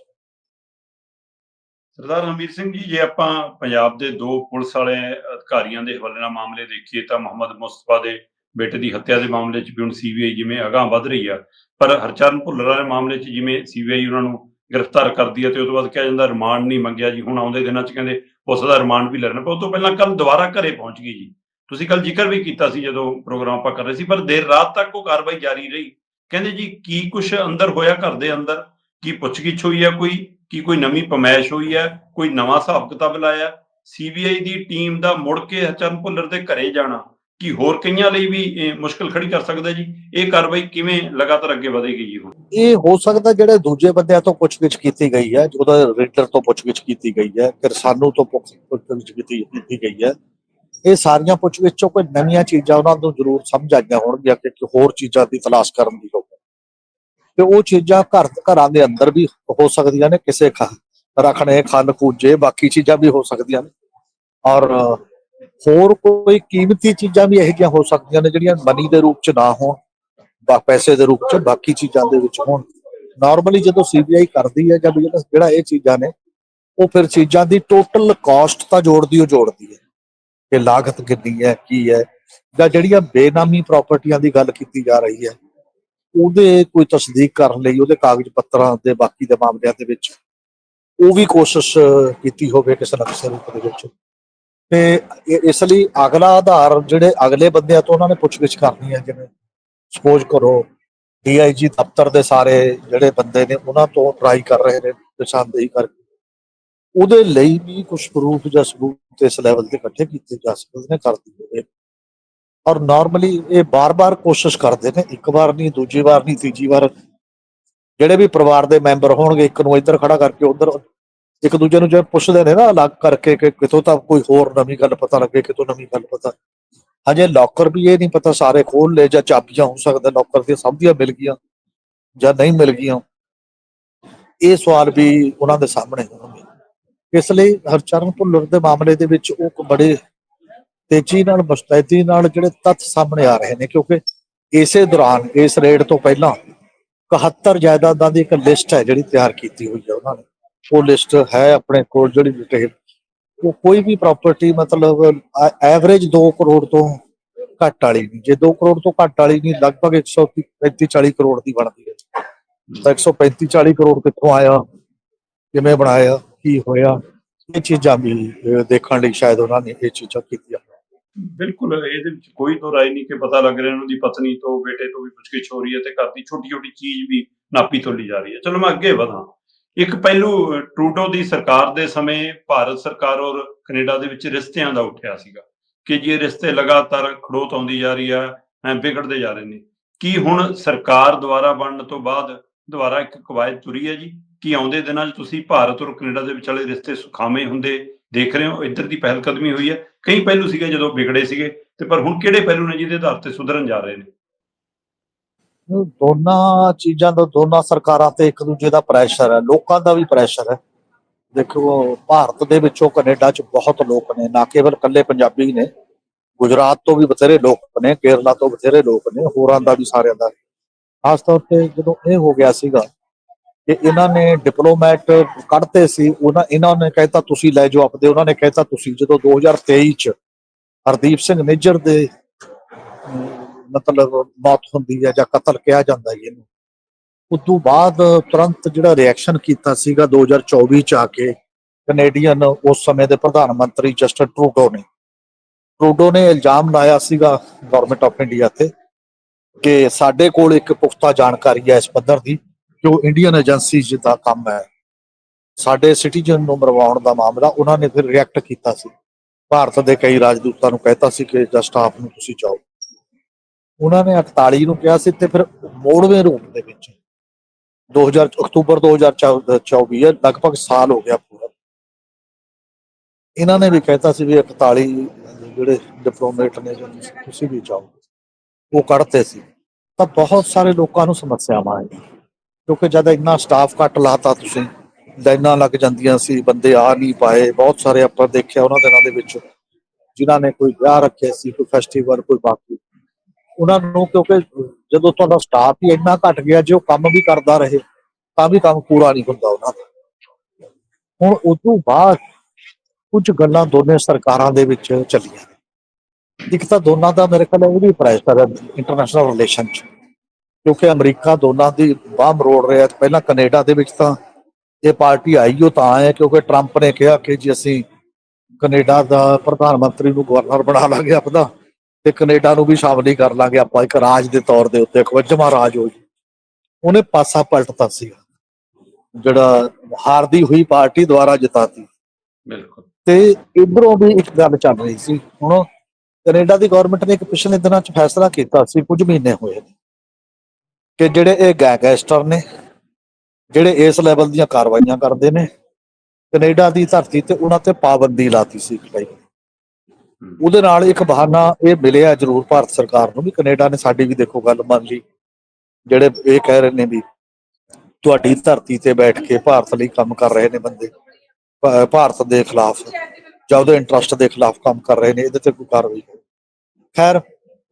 ਸਰਦਾਰ ਰਣਵੀਰ ਸਿੰਘ ਜੀ, ਜੇ ਆਪਾਂ ਪੰਜਾਬ ਦੇ ਦੋ ਪੁਲਿਸ ਵਾਲੇ ਅਧਿਕਾਰੀਆਂ ਦੇ ਹਵਾਲੇ ਨਾਲ ਮਾਮਲੇ ਦੇਖੀਏ ਤਾਂ ਮੁਹੰਮਦ ਮੁਸਤਫਾ ਦੇ ਬੇਟੇ ਦੀ ਹੱਤਿਆ ਦੇ ਮਾਮਲੇ 'ਚ ਵੀ ਹੁਣ ਸੀਬੀਆਈ ਜਿਵੇਂ ਅਗਾਂਹ ਵਧ ਰਹੀ ਆ। ਪਰ ਹਰਚਰਨ ਭੁੱਲਰ ਦੇ ਮਾਮਲੇ 'ਚ ਜਿਵੇਂ ਸੀਬੀਆਈ ਉਹਨਾਂ ਨੂੰ ਗ੍ਰਿਫਤਾਰ ਕਰਦੀ ਹੈ ਤੇ ਉਸ ਤੋਂ ਬਾਅਦ ਕਿਹਾ ਜਾਂਦਾ ਰਿਮਾਂਡ ਨਹੀਂ ਮੰਗਿਆ ਜੀ। ਹੁਣ ਆਉਂਦੇ ਦਿਨਾਂ 'ਚ ਕਹਿੰਦੇ ਉਸ ਦਾ ਰਿਮਾਂਡ ਵੀ ਲੈਣਾ। ਪਰ ਉਸ ਤੋਂ ਪਹਿਲਾਂ ਕੱਲ ਦੁਬਾਰਾ ਘਰੇ ਪਹੁੰਚ ਗਈ ਜੀ। ਤੁਸੀਂ ਕੱਲ ਜ਼ਿਕਰ ਵੀ ਕੀਤਾ ਸੀ ਜਦੋਂ ਪ੍ਰੋਗਰਾਮ ਆਪਾਂ ਕਰ ਰਹੇ ਸੀ, ਪਰ ਦੇਰ ਰਾਤ ਤੱਕ ਉਹ ਕਾਰਵਾਈ ਜਾਰੀ ਰਹੀ। ਕਹਿੰਦੇ ਜੀ, ਕੀ ਕੁਝ ਅੰਦਰ ਹੋਇਆ ਘਰ ਦੇ ਅੰਦਰ? ਕੀ ਪੁੱਛਗਿੱਛ ਹੋਈ ਹੈ ਕੋਈ? ਕੀ ਕੋਈ ਨਵੀਂ ਪਮੈਸ਼ ਹੋਈ ਹੈ ਕੋਈ ਨਵਾਂ ਹਿਸਾਬ ਕਿਤਾਬ ਲਾਇਆ? ਸੀਬੀਆਈ ਦੀ ਟੀਮ ਦਾ ਮੁੜ ਕੇ ਹਰਚਰਨ ਭੁੱਲਰ ਦੇ ਘਰੇ ਜਾਣਾ, ਕਿ ਹੋਰ ਕਈਆਂ ਲਈ ਵੀ ਇਹ ਮੁਸ਼ਕਲ ਖੜੀ ਕਰ ਸਕਦਾ ਜੀ? ਇਹ ਕਾਰਵਾਈ ਕਿਵੇਂ ਲਗਾਤਾਰ ਅੱਗੇ ਵਧੇਗੀ ਜੀ ਹੁਣ? ਇਹ ਹੋ ਸਕਦਾ ਜਿਹੜੇ ਦੂਜੇ ਬੰਦਿਆਂ ਤੋਂ ਪੁੱਛਗਿੱਛ ਕੀਤੀ ਗਈ ਹੈ ਉਹਦਾ ਰੀਡਰ ਤੋਂ ਪੁੱਛਗਿੱਛ ਕੀਤੀ ਗਈ ਹੈ, ਕਿਰਸਾਨੂ ਤੋਂ ਪੁੱਛਗਿੱਛ ਕੀਤੀ ਗਈ ਹੈ ਇਹ ਸਾਰੀਆਂ ਪੁੱਛ ਵਿੱਚੋਂ ਕੋਈ ਨਵੀਆਂ ਚੀਜ਼ਾਂ ਉਹਨਾਂ ਨੂੰ ਜ਼ਰੂਰ ਸਮਝ ਆਈਆਂ ਹੋਣਗੀਆਂ ਕਿ ਕਿ ਹੋਰ ਚੀਜ਼ਾਂ ਦੀ ਤਲਾਸ਼ ਕਰਨ ਦੀ ਲੋੜ ਤੇ ਉਹ ਚੀਜ਼ਾਂ ਘਰ ਘਰਾਂ ਦੇ ਅੰਦਰ ਵੀ ਹੋ ਸਕਦੀਆਂ ਨੇ, ਕਿਸੇ ਖਾ, ਰੱਖਣੇ ਖੰਨ ਕੂਜੇ ਬਾਕੀ ਚੀਜ਼ਾਂ ਵੀ ਹੋ ਸਕਦੀਆਂ ਨੇ। ਔਰ ਹੋਰ ਕੋਈ ਕੀਮਤੀ ਚੀਜ਼ਾਂ ਵੀ ਇਹੋ ਜਿਹੀਆਂ ਹੋ ਸਕਦੀਆਂ ਨੇ ਜਿਹੜੀਆਂ ਮਨੀ ਦੇ ਰੂਪ ਚ ਨਾ ਹੋਣ, ਬਾ, ਪੈਸੇ ਦੇ ਰੂਪ ਚ ਬਾਕੀ ਚੀਜ਼ਾਂ ਦੇ ਵਿੱਚ ਹੋਣ। ਨਾਰਮਲੀ ਜਦੋਂ ਸੀਬੀਆਈ ਕਰਦੀ ਹੈ ਜਾਂ ਜਿਹੜਾ ਜਿਹੜਾ ਇਹ ਚੀਜ਼ਾਂ ਨੇ, ਉਹ ਫਿਰ ਚੀਜ਼ਾਂ ਦੀ ਟੋਟਲ ਕਾਸਟ ਤਾਂ ਜੋੜਦੀ ਉਹ ਜੋੜਦੀ ਹੈ। ਕਿ ਲਾਗਤ ਕਿੰਨੀ ਹੈ, ਕੀ ਹੈ, ਜਾਂ ਜਿਹੜੀਆਂ ਬੇਨਾਮੀ ਪ੍ਰਾਪਰਟੀਆਂ ਦੀ ਗੱਲ ਕੀਤੀ ਜਾ ਰਹੀ ਹੈ, ਉਹਦੇ ਕੋਈ ਤਸਦੀਕ ਕਰਨ ਲਈ ਉਹਦੇ ਕਾਗਜ਼ ਪੱਤਰਾਂ ਦੇ ਬਾਕੀ ਦੇ ਮਾਮਲਿਆਂ ਦੇ ਵਿੱਚ ਉਹ ਵੀ ਕੋਸ਼ਿਸ਼ ਕੀਤੀ ਹੋਵੇ ਕਿਸੇ ਨਾ ਕਿਸੇ ਰੂਪ ਦੇ ਵਿੱਚ। ਤੇ ਇਸ ਲਈ ਅਗਲਾ ਆਧਾਰ ਜਿਹੜੇ ਅਗਲੇ ਬੰਦਿਆਂ ਤੋਂ ਉਹਨਾਂ ਨੇ ਪੁੱਛਗਿੱਛ ਕਰਨੀ ਹੈ, ਜਿਵੇਂ ਸਪੋਜ਼ ਕਰੋ ਡੀਆਈਜੀ ਦਫ਼ਤਰ ਦੇ ਸਾਰੇ ਜਿਹੜੇ ਬੰਦੇ ਨੇ ਉਹਨਾਂ ਤੋਂ ਟਰਾਈ ਕਰ ਰਹੇ ਨੇ, ਨਿਸ਼ਾਨਦੇਹੀ ਕਰਕੇ। ਉਹਦੇ ਲਈ ਵੀ ਕੁਝ ਪ੍ਰੂਫ ਜਾਂ ਸਬੂਤ ਇਸ ਲੈਵਲ ਤੇ ਇਕੱਠੇ ਕੀਤੇ ਜਾ ਸਕਦੇ ਨੇ ਕਰਦੀ ਹੋਵੇ ਔਰ ਨਾਰਮਲੀ ਇਹ ਬਾਰ-ਬਾਰ ਕੋਸ਼ਿਸ਼ ਕਰਦੇ ਨੇ, ਇੱਕ ਵਾਰ ਨਹੀਂ, ਦੂਜੀ ਵਾਰ ਨਹੀਂ, ਤੀਜੀ ਵਾਰ ਜਿਹੜੇ ਵੀ ਪਰਿਵਾਰ ਦੇ ਮੈਂਬਰ ਹੋਣਗੇ, ਇੱਕ ਨੂੰ ਇੱਧਰ ਖੜਾ ਕਰਕੇ ਉੱਧਰ ਇੱਕ ਦੂਜੇ ਨੂੰ ਜੇ ਪੁੱਛਦੇ ਨੇ ਨਾ ਅਲੱਗ ਕਰਕੇ ਕਿ ਕਿਤੋਂ ਤਾਂ ਕੋਈ ਹੋਰ ਨਵੀਂ ਗੱਲ ਪਤਾ ਲੱਗੇ, ਕਿਤੋਂ ਨਵੀਂ ਗੱਲ ਪਤਾ। ਹਜੇ ਲੋਕਰ ਵੀ ਇਹ ਨਹੀਂ ਪਤਾ, ਸਾਰੇ ਖੋਲ ਲਏ ਜਾਂ ਚਾਬੀਆਂ ਹੋ ਸਕਦਾ ਲੋਕਰ ਦੀਆਂ ਸਭ ਦੀਆਂ ਮਿਲ ਗਈਆਂ ਜਾਂ ਨਹੀਂ ਮਿਲ ਗਈਆਂ। ਇਹ ਸਵਾਲ ਵੀ ਉਹਨਾਂ ਦੇ ਸਾਹਮਣੇ ਹੋਣਗੇ। ਇਸ ਲਈ ਹਰਚਰਨ ਭੁੱਲਰ ਦੇ ਮਾਮਲੇ ਦੇ ਵਿੱਚ ਉਹ ਬੜੇ ਤੇਜ਼ੀ ਨਾਲ, ਮੁਸਤੈਦੀ ਨਾਲ ਜਿਹੜੇ ਤੱਥ ਸਾਹਮਣੇ ਆ ਰਹੇ ਨੇ, ਕਿਉਂਕਿ ਇਸੇ ਦੌਰਾਨ, ਇਸ ਰੇਡ ਤੋਂ ਪਹਿਲਾਂ 71 ਜਾਇਦਾਦਾਂ ਦੀ ਇੱਕ ਲਿਸਟ ਹੈ ਜਿਹੜੀ ਤਿਆਰ ਕੀਤੀ ਹੋਈ ਹੈ ਉਹਨਾਂ ਨੇ। ਉਹ ਲਿਸਟ ਹੈ ਆਪਣੇ ਕੋਲ ਜਿਹੜੀ ਡਿਟੇਲ ਉਹ ਕੋਈ ਵੀ ਪ੍ਰਾਪਰਟੀ ਮਤਲਬ ਐਵਰੇਜ 2 ਕਰੋੜ ਤੋਂ ਘੱਟ ਵਾਲੀ ਨਹੀਂ। ਜੇ 2 ਕਰੋੜ ਤੋਂ ਘੱਟ ਵਾਲੀ ਨਹੀਂ, ਲਗਭਗ 135 40 ਕਰੋੜ ਦੀ ਬਣਦੀ ਹੈ। ਤਾਂ 135 40 ਕਰੋੜ ਕਿੱਥੋਂ ਆਇਆ? ਕਿਵੇਂ ਬਣਾਇਆ? ਕੀ ਹੋਇਆ? ਇਹ ਚੀਜ਼ਾਂ ਵੀ ਦੇਖਣ ਲਈ ਸ਼ਾਇਦ ਉਹਨਾਂ ਨੇ ਇਹ ਚੀਜ਼ਾਂ ਕੀਤੀਆਂ। ਬਿਲਕੁਲ, ਇਹਦੇ ਵਿੱਚ ਕੋਈ ਦੋ ਰਾਏ ਨਹੀਂ ਕਿ ਪਤਾ ਲੱਗ ਰਿਹਾ ਉਹਨਾਂ ਦੀ ਪਤਨੀ ਤੋਂ, ਬੇਟੇ ਤੋਂ ਵੀ ਪੁੱਛਗਿੱਛ ਹੋ ਰਹੀ ਹੈ ਤੇ ਘਰ ਦੀ ਛੋਟੀ ਛੋਟੀ ਚੀਜ਼ ਵੀ ਨਾਪੀ ਤੋਲੀ ਜਾ ਰਹੀ ਹੈ। ਚਲੋ, ਮੈਂ ਅੱਗੇ ਵਧਾਂ। ਇੱਕ ਪਹਿਲੂ, ਟਰੂਡੋ ਦੀ ਸਰਕਾਰ ਦੇ ਸਮੇਂ ਭਾਰਤ ਸਰਕਾਰ ਔਰ ਕੈਨੇਡਾ ਦੇ ਵਿੱਚ ਰਿਸ਼ਤਿਆਂ ਦਾ ਉੱਠਿਆ ਸੀਗਾ ਕਿ ਜੇ ਰਿਸ਼ਤੇ ਲਗਾਤਾਰ ਖੜੋਤ ਆਉਂਦੀ ਜਾ ਰਹੀ ਹੈ, ਐ ਵਿਗੜਦੇ ਜਾ ਰਹੇ ਨੇ। ਕੀ ਹੁਣ ਸਰਕਾਰ ਦੁਆਰਾ ਬਣਨ ਤੋਂ ਬਾਅਦ ਦੁਬਾਰਾ ਇੱਕ ਕਵਾਇਦ ਤੁਰੀ ਹੈ ਜੀ? ਕਿ ਆਉਂਦੇ ਦਿਨਾਂ 'ਚ ਤੁਸੀਂ ਭਾਰਤ ਔਰ ਕੈਨੇਡਾ ਦੇ ਵਿਚਾਲੇ ਰਿਸ਼ਤੇ ਸੁਖਾਵੇਂ ਹੁੰਦੇ ਦੇਖ ਰਹੇ ਹੋ, ਇੱਧਰ ਦੀ ਪਹਿਲ ਕਦਮੀ ਹੋਈ ਹੈ। ਕਈ ਪਹਿਲੂ ਸੀਗੇ ਜਦੋਂ ਵਿਗੜੇ ਸੀਗੇ ਤੇ ਪਰ ਹੁਣ ਕਿਹੜੇ ਪਹਿਲੂ ਨੇ ਜਿਹਦੇ ਆਧਾਰ ਤੇ ਸੁਧਰਨ ਜਾ ਰਹੇ ਨੇ? ਦੋਨਾਂ ਚੀਜ਼ਾਂ ਦਾ ਦੋਨਾਂ ਸਰਕਾਰਾਂ ਤੇ ਇੱਕ ਦੂਜੇ ਦਾ ਪ੍ਰੈਸ਼ਰ ਹੈ, ਲੋਕਾਂ ਦਾ ਵੀ ਪ੍ਰੈਸ਼ਰ ਹੈ। ਦੇਖੋ, ਭਾਰਤ ਦੇ ਵਿੱਚੋਂ ਕੈਨੇਡਾ 'ਚ ਬਹੁਤ ਲੋਕ ਨੇ, ਨਾ ਕੇਵਲ ਇਕੱਲੇ ਪੰਜਾਬੀ ਨੇ, ਗੁਜਰਾਤ ਤੋਂ ਵੀ ਬਥੇਰੇ ਲੋਕ ਨੇ, ਕੇਰਲਾ ਤੋਂ ਬਥੇਰੇ ਲੋਕ ਨੇ, ਹੋਰਾਂ ਦਾ ਵੀ ਸਾਰਿਆਂ ਦਾ। ਖਾਸ ਤੌਰ ਤੇ ਜਦੋਂ ਇਹ ਹੋ ਗਿਆ ਸੀਗਾ ਕਿ ਇਹਨਾਂ ਨੇ ਡਿਪਲੋਮੈਟ ਕੱਢਤੇ ਸੀ, ਉਹਨਾਂ ਇਹਨਾਂ ਨੇ ਕਹਿਤਾ, ਤੁਸੀਂ ਲੈ ਜਾਓ ਆਪਦੇ। ਉਹਨਾਂ ਨੇ ਕਹਿਤਾ, ਤੁਸੀਂ ਜਦੋਂ 2023 ਚ ਹਰਦੀਪ ਸਿੰਘ ਨਿੱਜਰ ਦੇ, ਮਤਲਬ ਮੌਤ ਹੁੰਦੀ ਹੈ ਜਾਂ ਕਤਲ ਕਿਹਾ ਜਾਂਦਾ ਹੈ ਇਹਨੂੰ ਉਸ ਤੋਂ ਬਾਅਦ ਤੁਰੰਤ ਜਿਹੜਾ ਰਿਐਕਸ਼ਨ ਕੀਤਾ ਸੀਗਾ 2024 ਚ ਆ ਕੇ ਕੈਨੇਡੀਅਨ ਉਸ ਸਮੇਂ ਦੇ ਪ੍ਰਧਾਨ ਮੰਤਰੀ ਜਸਟਨ ਟਰੂਡੋ ਨੇ। ਟਰੂਡੋ ਨੇ ਇਲਜ਼ਾਮ ਲਾਇਆ ਸੀਗਾ ਗਵਰਨਮੈਂਟ ਆਫ ਇੰਡੀਆ ਤੇ ਕਿ ਸਾਡੇ ਕੋਲ ਇੱਕ ਪੁਖਤਾ ਜਾਣਕਾਰੀ ਹੈ ਇਸ ਪੱਧਰ ਦੀ। ਜੋ ਇੰਡੀਅਨ ਏਜੰਸੀਜ਼ ਦਾ ਕੰਮ ਹੈ। ਸਾਡੇ ਸਿਟੀਜ਼ਨ ਨੂੰ ਮਰਵਾਉਣ ਦਾ ਮਾਮਲਾ ਉਹਨਾਂ ਨੇ ਫਿਰ ਰਿਐਕਟ ਕੀਤਾ ਸੀ। ਭਾਰਤ ਦੇ ਕਈ ਰਾਜਦੂਤਾਂ ਨੂੰ ਕਹਿਤਾ ਸੀ ਕਿ ਜਸਟ ਸਟਾਫ ਨੂੰ ਤੁਸੀਂ ਜਾਓ। ਉਹਨਾਂ ਨੇ 48 ਨੂੰ ਕਿਹਾ ਸੀ ਤੇ ਫਿਰ ਮੋੜਵੇਂ ਰੂਪ ਦੇ ਵਿੱਚ 2000 ਅਕਤੂਬਰ 2024 ਹੈ, ਲਗਭਗ ਸਾਲ ਹੋ ਗਿਆ ਪੂਰਾ। ਇਹਨਾਂ ਨੇ ਵੀ ਕਹਿਤਾ ਸੀ ਵੀ 41 ਜਿਹੜੇ ਡਿਪਲੋਮੇਟ ਨੇ, ਤੁਸੀਂ ਵੀ ਜਾਓ। ਉਹ ਕੱਢਤੇ ਸੀ। ਤਾਂ ਬਹੁਤ ਸਾਰੇ ਲੋਕਾਂ ਨੂੰ ਸਮੱਸਿਆਵਾਂ ਆਈਆਂ। ਕਿਉਂਕਿ ਜਦ ਇੰਨਾ ਸਟਾਫ ਕੱਟ ਲਾਤਾ ਤੁਸੀਂ ਲਾਈਨਾਂ ਲੱਗ ਜਾਂਦੀਆਂ ਸੀ, ਬੰਦੇ ਆ ਨਹੀਂ ਪਾਏ, ਬਹੁਤ ਸਾਰੇ ਆਪਾਂ ਦੇਖਿਆ ਉਹਨਾਂ ਦਿਨਾਂ ਦੇ ਵਿੱਚ, ਜਿਨ੍ਹਾਂ ਨੇ ਕੋਈ ਵਿਆਹ ਰੱਖਿਆ ਸੀ, ਕੋਈ ਫੈਸਟੀਵਲ ਕੋਈ ਬਾਕੀ। ਉਹਨਾਂ ਨੂੰ ਕਿਉਂਕਿ ਜਦੋਂ ਤੁਹਾਡਾ ਸਟਾਫ ਹੀ ਇੰਨਾ ਘਟ ਗਿਆ, ਜੇ ਉਹ ਕੰਮ ਵੀ ਕਰਦਾ ਰਹੇ, ਤਾਂ ਵੀ ਕੰਮ ਪੂਰਾ ਨਹੀਂ ਹੁੰਦਾ ਉਹਨਾਂ ਦਾ। ਹੁਣ ਉਸ ਤੋਂ ਬਾਅਦ ਕੁਝ ਗੱਲਾਂ ਦੋਨੇ ਸਰਕਾਰਾਂ ਦੇ ਵਿੱਚ ਚੱਲੀਆਂ ਇੱਕ ਤਾਂ ਦੋਨਾਂ ਦਾ ਮੇਰੇ ਖਿਆਲ ਇਹ ਵੀ ਪ੍ਰੈਸ਼ਰ ਹੈ ਇੰਟਰਨੈਸ਼ਨਲ ਰਿਲੇਸ਼ਨ ਚ। ਕਿਉਂਕਿ ਅਮਰੀਕਾ ਦੋਨਾਂ ਦੀ ਬਾਹ ਮਰੋੜ ਰਿਹਾ ਪਹਿਲਾਂ ਕੈਨੇਡਾ ਦੇ ਵਿੱਚ ਤਾਂ ਇਹ ਪਾਰਟੀ ਆਈ ਉਹ ਤਾਂ ਹੈ ਕਿਉਂਕਿ ਟਰੰਪ ਨੇ ਕਿਹਾ ਕਿ ਜੀ ਅਸੀਂ ਕੈਨੇਡਾ ਦਾ ਪ੍ਰਧਾਨ ਮੰਤਰੀ ਨੂੰ ਗਵਰਨਰ ਬਣਾ ਲਾਂਗੇ ਆਪਦਾ ਤੇ ਕੈਨੇਡਾ ਨੂੰ ਵੀ ਸ਼ਾਮਲ ਹੀ ਕਰ ਲਾਂਗੇ ਆਪਾਂ ਇੱਕ ਰਾਜ ਦੇ ਤੌਰ ਦੇ ਉੱਤੇ ਖਵਜਮਾ ਰਾਜ ਹੋ ਜੀ। ਉਹਨੇ ਪਾਸਾ ਪਲਟਤਾ ਸੀ ਜਿਹੜਾ ਹਾਰਦੀ ਹੋਈ ਪਾਰਟੀ ਦੁਆਰਾ ਜਿਤਾਤੀ। ਬਿਲਕੁਲ। ਤੇ ਇਧਰੋਂ ਵੀ ਇੱਕ ਗੱਲ ਚੱਲ ਰਹੀ ਸੀ ਹੁਣ ਕੈਨੇਡਾ ਦੀ ਗਵਰਨਮੈਂਟ ਨੇ ਇੱਕ ਪਿਛਲੇ ਦਿਨਾਂ 'ਚ ਫੈਸਲਾ ਕੀਤਾ ਸੀ ਕੁਝ ਮਹੀਨੇ ਹੋਏ ਨੇ। ਕਿ ਜਿਹੜੇ ਇਹ ਗੈਂਗਸਟਰ ਨੇ ਜਿਹੜੇ ਇਸ ਲੈਵਲ ਦੀਆਂ ਕਾਰਵਾਈਆਂ ਕਰਦੇ ਨੇ ਕੈਨੇਡਾ ਦੀ ਧਰਤੀ ਤੇ ਉਹਨਾਂ ਤੇ ਪਾਬੰਦੀ ਲਾਤੀ ਸੀ ਭਾਈ ਉਹਦੇ ਨਾਲ ਇੱਕ ਬਹਾਨਾ ਇਹ ਮਿਲਿਆ ਜ਼ਰੂਰ ਭਾਰਤ ਸਰਕਾਰ ਨੂੰ ਵੀ ਕੈਨੇਡਾ ਨੇ ਸਾਡੀ ਵੀ ਦੇਖੋ ਗੱਲ ਮੰਨ ਲਈ। ਜਿਹੜੇ ਇਹ ਕਹਿ ਰਹੇ ਨੇ ਵੀ ਤੁਹਾਡੀ ਧਰਤੀ ਤੇ ਬੈਠ ਕੇ ਭਾਰਤ ਲਈ ਕੰਮ ਕਰ ਰਹੇ ਨੇ ਬੰਦੇ ਭਾਰਤ ਦੇ ਖਿਲਾਫ ਜਾਂ ਉਹਦੇ ਇੰਟਰਸਟ ਦੇ ਖਿਲਾਫ ਕੰਮ ਕਰ ਰਹੇ ਨੇ ਇਹਦੇ ਤੇ ਕੋਈ ਕਾਰਵਾਈ ਕਰੋ। ਖੈਰ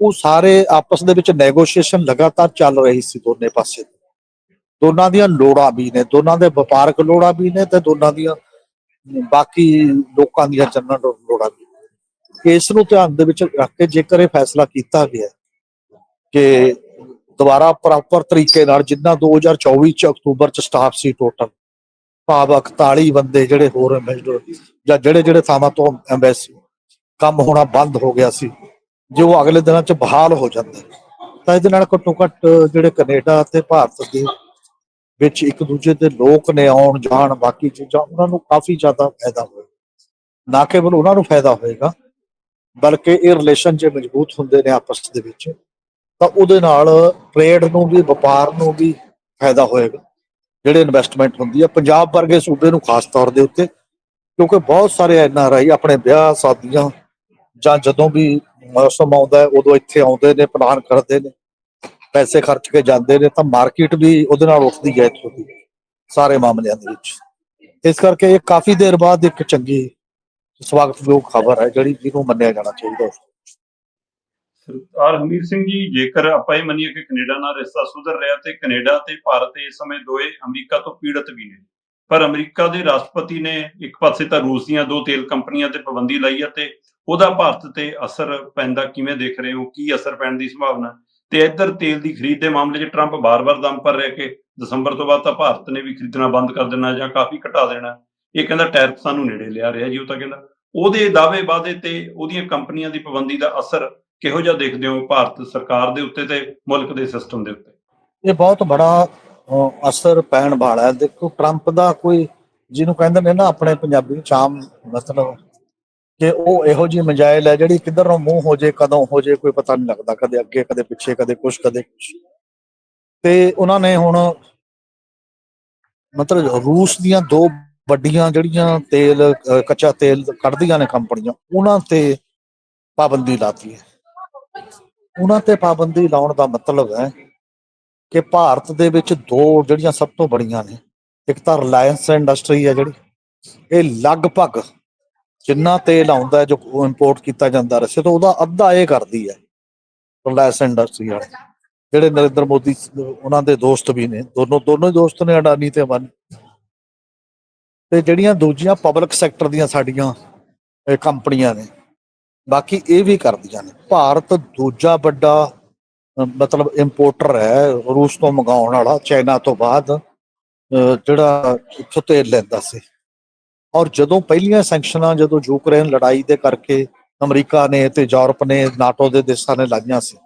ਉਹ ਸਾਰੇ ਆਪਸ ਦੇ ਵਿੱਚ ਨੈਗੋਸ਼ੀਏਸ਼ਨ ਲਗਾਤਾਰ ਚੱਲ ਰਹੀ ਸੀ ਦੋਨੇ ਪਾਸੇ ਦੋਨਾਂ ਦੀਆਂ ਲੋੜਾਂ ਵੀ ਨੇ, ਦੋਨਾਂ ਦੇ ਵਪਾਰਕ ਲੋੜਾਂ ਵੀ ਨੇ ਤੇ ਦੋਨਾਂ ਦੀਆਂ ਬਾਕੀ ਲੋਕਾਂ ਦੀਆਂ ਜਨਰਲ ਲੋੜਾਂ ਵੀ ਇਸ ਨੂੰ ਧਿਆਨ ਦੇ ਵਿੱਚ ਰੱਖ ਕੇ ਜੇਕਰ ਇਹ ਫੈਸਲਾ ਕੀਤਾ ਗਿਆ ਕਿ ਦੁਬਾਰਾ ਪ੍ਰੋਪਰ ਤਰੀਕੇ ਨਾਲ ਜਿੰਨਾ 2024 ਚ ਅਕਤੂਬਰ ਚ ਸਟਾਫ ਸੀ ਟੋਟਲ ਭਾਵ 41 ਬੰਦੇ ਜਿਹੜੇ ਹੋਰ ਐਮਬੈਸਡਰ ਜਾਂ ਜਿਹੜੇ ਜਿਹੜੇ ਥਾਵਾਂ ਤੋਂ ਐਮਬੈਸੀ ਕੰਮ ਹੋਣਾ ਬੰਦ ਹੋ ਗਿਆ ਸੀ। ਜੇ ਉਹ ਅਗਲੇ ਦਿਨਾਂ ਚ ਬਹਾਲ ਹੋ ਜਾਂਦਾ ਤਾਂ ਇਹਦੇ ਨਾਲ ਘੱਟੋ ਘੱਟ ਜਿਹੜੇ ਕੈਨੇਡਾ ਤੇ ਭਾਰਤ ਦੇ ਵਿੱਚ ਇੱਕ ਦੂਜੇ ਦੇ ਲੋਕ ਨੇ ਆਉਣ, ਜਾਣ, ਬਾਕੀ ਚੀਜ਼ਾਂ, ਉਹਨਾਂ ਨੂੰ ਕਾਫੀ ਜ਼ਿਆਦਾ ਫਾਇਦਾ ਹੋਏਗਾ ਨਾ ਕੇਵਲ ਉਹਨਾਂ ਨੂੰ ਫਾਇਦਾ ਹੋਏਗਾ, ਬਲਕਿ ਇਹ ਰਿਲੇਸ਼ਨ ਜੇ ਮਜ਼ਬੂਤ ਹੁੰਦੇ ਨੇ ਆਪਸ ਦੇ ਵਿੱਚ, ਤਾਂ ਉਹਦੇ ਨਾਲ ਟ੍ਰੇਡ ਨੂੰ ਵੀ, ਵਪਾਰ ਨੂੰ ਵੀ ਫਾਇਦਾ ਹੋਏਗਾ। ਜਿਹੜੇ ਇਨਵੈਸਟਮੈਂਟ ਹੁੰਦੀ ਹੈ ਪੰਜਾਬ ਵਰਗੇ ਸੂਬੇ ਨੂੰ ਖਾਸ ਤੌਰ ਦੇ ਉੱਤੇ, ਕਿਉਂਕਿ ਬਹੁਤ ਸਾਰੇ ਐਨ ਆਰ ਆਈ, ਆਪਣੇ ਵਿਆਹ, ਸ਼ਾਦੀਆਂ ਜਾਂ ਜਦੋਂ ਵੀ ਮੌਸਮ ਆਉਂਦਾ ਉਦੋਂ ਇੱਥੇ ਆਉਂਦੇ ਨੇ, ਪਲਾਨ ਕਰਦੇ ਨੇ, ਪੈਸੇ ਖਰਚ ਕੇ ਜਾਂਦੇ ਨੇ, ਤਾਂ ਮਾਰਕੀਟ ਵੀ ਉਹਦੇ ਨਾਲ ਉੱਠਦੀ ਹੈ ਇੱਥੋਂ ਦੀ, ਸਾਰੇ ਮਾਮਲਿਆਂ ਦੇ ਵਿੱਚ। ਇਸ ਕਰਕੇ ਇਹ ਕਾਫੀ ਦੇਰ ਬਾਅਦ ਇੱਕ ਚੰਗੀ ਸਵਾਗਤਯੋਗ ਖਬਰ ਹੈ, ਜਿਹੜੀ ਜਿਹਨੂੰ ਮੰਨਿਆ ਜਾਣਾ ਚਾਹੀਦਾ ਸਰਦਾਰ ਹਮੀਰ ਸਿੰਘ ਜੀ, ਜੇਕਰ ਆਪਾਂ ਇਹ ਮੰਨੀਏ ਕਿ ਕੈਨੇਡਾ ਨਾਲ ਰਿਸ਼ਤਾ ਸੁਧਰ ਰਿਹਾ ਤੇ ਕੈਨੇਡਾ ਤੇ ਭਾਰਤ ਇਸ ਸਮੇਂ ਦੋਏ ਅਮਰੀਕਾ ਤੋਂ ਪੀੜਤ ਵੀ ਨੇ, ਪਰ ਅਮਰੀਕਾ ਦੇ ਰਾਸ਼ਟਰਪਤੀ ਨੇ ਇੱਕ ਪਾਸੇ ਤਾਂ ਰੂਸ ਦੀਆਂ ਦੋ ਤੇਲ ਕੰਪਨੀਆਂ ਤੇ ਪਾਬੰਦੀ ਲਾਈ ਹੈ ਤੇ ਉਹਦਾ ਭਾਰਤ ਤੇ ਅਸਰ ਪੈਂਦਾ ਕਿਵੇਂ ਦੇਖ ਰਹੇ ਹੋ? ਕੀ ਅਸਰ ਪੈਣ ਦੀ ਸੰਭਾਵਨਾ? ਤੇ ਇੱਧਰ ਤੇਲ ਦੀ ਖਰੀਦ ਦੇ ਮਾਮਲੇ 'ਚ ਟਰੰਪ ਬਾਰ-ਬਾਰ ਦਮ ਪਰ ਰਿਹਾ ਕਿ ਦਸੰਬਰ ਤੋਂ ਬਾਅਦ ਤਾਂ ਭਾਰਤ ਨੇ ਵੀ ਖਰੀਦਣਾ ਬੰਦ ਕਰ ਦੇਣਾ ਜਾਂ ਕਾਫੀ ਘਟਾ ਦੇਣਾ। ਇਹ ਕਹਿੰਦਾ ਟੈਰਿਫ ਸਾਨੂੰ ਨੇੜੇ ਲਿਆ ਰਿਹਾ ਜੀ, ਉਹ ਤਾਂ ਕਹਿੰਦਾ। ਉਹਦੇ ਦਾਅਵੇ ਵਾਅਦੇ ਤੇ ਉਹਦੀਆਂ ਕੰਪਨੀਆਂ ਦੀ ਪਾਬੰਦੀ ਦਾ ਅਸਰ ਕਿਹੋ ਜਿਹਾ ਦੇਖਦੇ ਹੋ ਭਾਰਤ ਸਰਕਾਰ ਦੇ ਉੱਤੇ ਤੇ ਮੁਲਕ ਦੇ ਸਿਸਟਮ ਦੇ ਉੱਤੇ? ਇਹ ਬਹੁਤ ਬੜਾ ਅਸਰ ਪੈਣ ਵਾਲਾ ਹੈ। ਦੇਖੋ ਟਰੰਪ ਦਾ ਕੋਈ, ਜਿਹਨੂੰ ਕਹਿੰਦੇ ਨੇ ਨਾ ਆਪਣੇ ਪੰਜਾਬੀ ਵਿੱਚ ਆਮ, ਮਤਲਬ ਕਿ ਉਹ ਇਹੋ ਜਿਹੀ ਮਜਾਇਲ ਹੈ ਜਿਹੜੀ ਕਿੱਧਰ ਨੂੰ ਮੂੰਹ ਹੋ ਜੇ, ਕਦੋਂ ਹੋ ਜੇ, ਕੋਈ ਪਤਾ ਨਹੀਂ ਲੱਗਦਾ, ਕਦੇ ਅੱਗੇ, ਕਦੇ ਪਿੱਛੇ, ਕਦੇ ਕੁਛ ਕਦੇ ਕੁਛ। ਤੇ ਉਹਨਾਂ ਨੇ ਹੁਣ ਮਤਲਬ ਰੂਸ ਦੀਆਂ ਦੋ ਵੱਡੀਆਂ ਜਿਹੜੀਆਂ ਤੇਲ ਕੱਚਾ ਤੇਲ ਕੱਢਦੀਆਂ ਨੇ ਕੰਪਨੀਆਂ, ਉਹਨਾਂ ਤੇ ਪਾਬੰਦੀ ਲਾਤੀ ਹੈ। ਉਹਨਾਂ ਤੇ ਪਾਬੰਦੀ ਲਾਉਣ ਦਾ ਮਤਲਬ ਹੈ ਕਿ ਭਾਰਤ ਦੇ ਵਿੱਚ ਦੋ ਜਿਹੜੀਆਂ ਸਭ ਤੋਂ ਬੜੀਆਂ ਨੇ, ਇੱਕ ਤਾਂ ਰਿਲਾਇੰਸ ਇੰਡਸਟਰੀ ਹੈ ਜਿਹੜੀ, ਇਹ ਲਗਭਗ ਜਿੰਨਾ ਤੇਲ ਆਉਂਦਾ ਜੋ ਇੰਪੋਰਟ ਕੀਤਾ ਜਾਂਦਾ ਰਸੇ ਤੋਂ, ਉਹਦਾ ਅੱਧਾ ਇਹ ਕਰਦੀ ਹੈ। ਰਿਲਾਇੰਸ ਇੰਡਸਟਰੀ ਵਾਲੇ। ਜਿਹੜੇ ਨਰਿੰਦਰ ਮੋਦੀ, ਉਹਨਾਂ ਦੇ ਦੋਸਤ ਵੀ ਨੇ। ਦੋਨੋਂ ਦੋਨੋਂ ਹੀ ਦੋਸਤ ਨੇ ਅਡਾਨੀ ਤੇ ਅਬਾਨੀ ਤੇ ਜਿਹੜੀਆਂ ਦੂਜੀਆਂ ਪਬਲਿਕ ਸੈਕਟਰ ਦੀਆਂ ਸਾਡੀਆਂ ਕੰਪਨੀਆਂ ਨੇ, ਬਾਕੀ ਇਹ ਵੀ ਕਰਦੀਆਂ ਨੇ। ਭਾਰਤ ਦੂਜਾ ਵੱਡਾ ਮਤਲਬ ਇੰਪੋਰਟਰ ਹੈ, ਰੂਸ ਤੋਂ ਮੰਗਾਉਣ ਵਾਲਾ, ਚਾਈਨਾ ਤੋਂ ਬਾਅਦ ਜਿਹੜਾ ਇੱਥੋਂ ਤੇਲ ਲੈਂਦਾ ਸੀ। ਔਰ ਜਦੋਂ ਪਹਿਲੀਆਂ ਸੈਂਕਸ਼ਨਾਂ ਜਦੋਂ ਯੂਕਰੇਨ ਲੜਾਈ ਦੇ ਕਰਕੇ ਅਮਰੀਕਾ ਨੇ ਤੇ ਯੂਰਪ ਨੇ ਨਾਟੋ ਦੇ ਦੇਸ਼ਾਂ ਨੇ ਲਾਈਆਂ ਸੀ,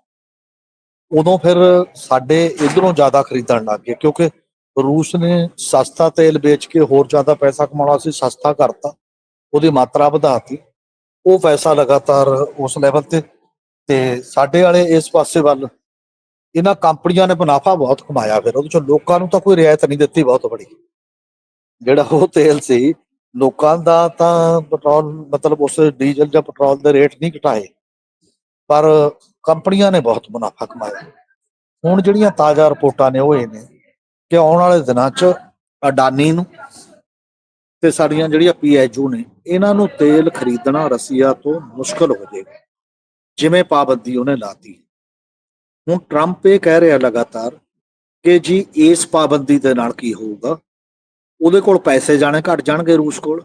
ਉਦੋਂ ਫਿਰ ਸਾਡੇ ਇਧਰੋਂ ਜ਼ਿਆਦਾ ਖਰੀਦਣ ਲੱਗ ਗਏ ਕਿਉਂਕਿ ਰੂਸ ਨੇ ਸਸਤਾ ਤੇਲ ਵੇਚ ਕੇ ਹੋਰ ਜ਼ਿਆਦਾ ਪੈਸਾ ਕਮਾਉਣਾ ਸੀ, ਸਸਤਾ ਕਰਤਾ, ਉਹਦੀ ਮਾਤਰਾ ਵਧਾਤੀ, ਉਹ ਪੈਸਾ ਲਗਾਤਾਰ ਉਸ ਲੈਵਲ ਤੇ ਤੇ ਸਾਡੇ ਵਾਲੇ ਇਸ ਪਾਸੇ ਵੱਲ ਇਹਨਾਂ ਕੰਪਨੀਆਂ ਨੇ ਮੁਨਾਫਾ ਬਹੁਤ ਕਮਾਇਆ ਫਿਰ, ਉਹਦੇ ਚੋਂ ਲੋਕਾਂ ਨੂੰ ਤਾਂ ਕੋਈ ਰਿਆਇਤ ਨਹੀਂ ਦਿੱਤੀ ਬਹੁਤ ਬੜੀ, ਜਿਹੜਾ ਉਹ ਤੇਲ ਸੀ ਲੋਕਾਂ ਦਾ ਤਾਂ ਪੈਟਰੋਲ, ਮਤਲਬ ਉਸ ਡੀਜ਼ਲ ਜਾਂ ਪੈਟਰੋਲ ਦੇ ਰੇਟ ਨਹੀਂ ਘਟਾਏ, ਪਰ ਕੰਪਨੀਆਂ ਨੇ ਬਹੁਤ ਮੁਨਾਫਾ ਕਮਾਇਆ। ਹੁਣ ਜਿਹੜੀਆਂ ਤਾਜ਼ਾ ਰਿਪੋਰਟਾਂ ਨੇ ਉਹ ਇਹ ਨੇ ਕਿ ਆਉਣ ਵਾਲੇ ਦਿਨਾਂ 'ਚ ਅਡਾਨੀ ਨੂੰ ਤੇ ਸਾਡੀਆਂ ਜਿਹੜੀਆਂ ਪੀਐਚਯੂ ਨੇ, ਇਹਨਾਂ ਨੂੰ ਤੇਲ ਖਰੀਦਣਾ ਰਸੀਆ ਤੋਂ ਮੁਸ਼ਕਲ ਹੋ ਜਾਏਗਾ। ਜਿਵੇਂ ਪਾਬੰਦੀ ਉਹਨੇ ਲਾਤੀ। ਹੁਣ ਟਰੰਪ ਇਹ ਕਹਿ ਰਿਹਾ ਲਗਾਤਾਰ ਕਿ ਜੀ ਇਸ ਪਾਬੰਦੀ ਦੇ ਨਾਲ ਕੀ ਹੋਊਗਾ? ਉਹਦੇ ਕੋਲ ਪੈਸੇ ਜਾਣੇ, ਘਟ ਜਾਣਗੇ ਰੂਸ ਕੋਲ।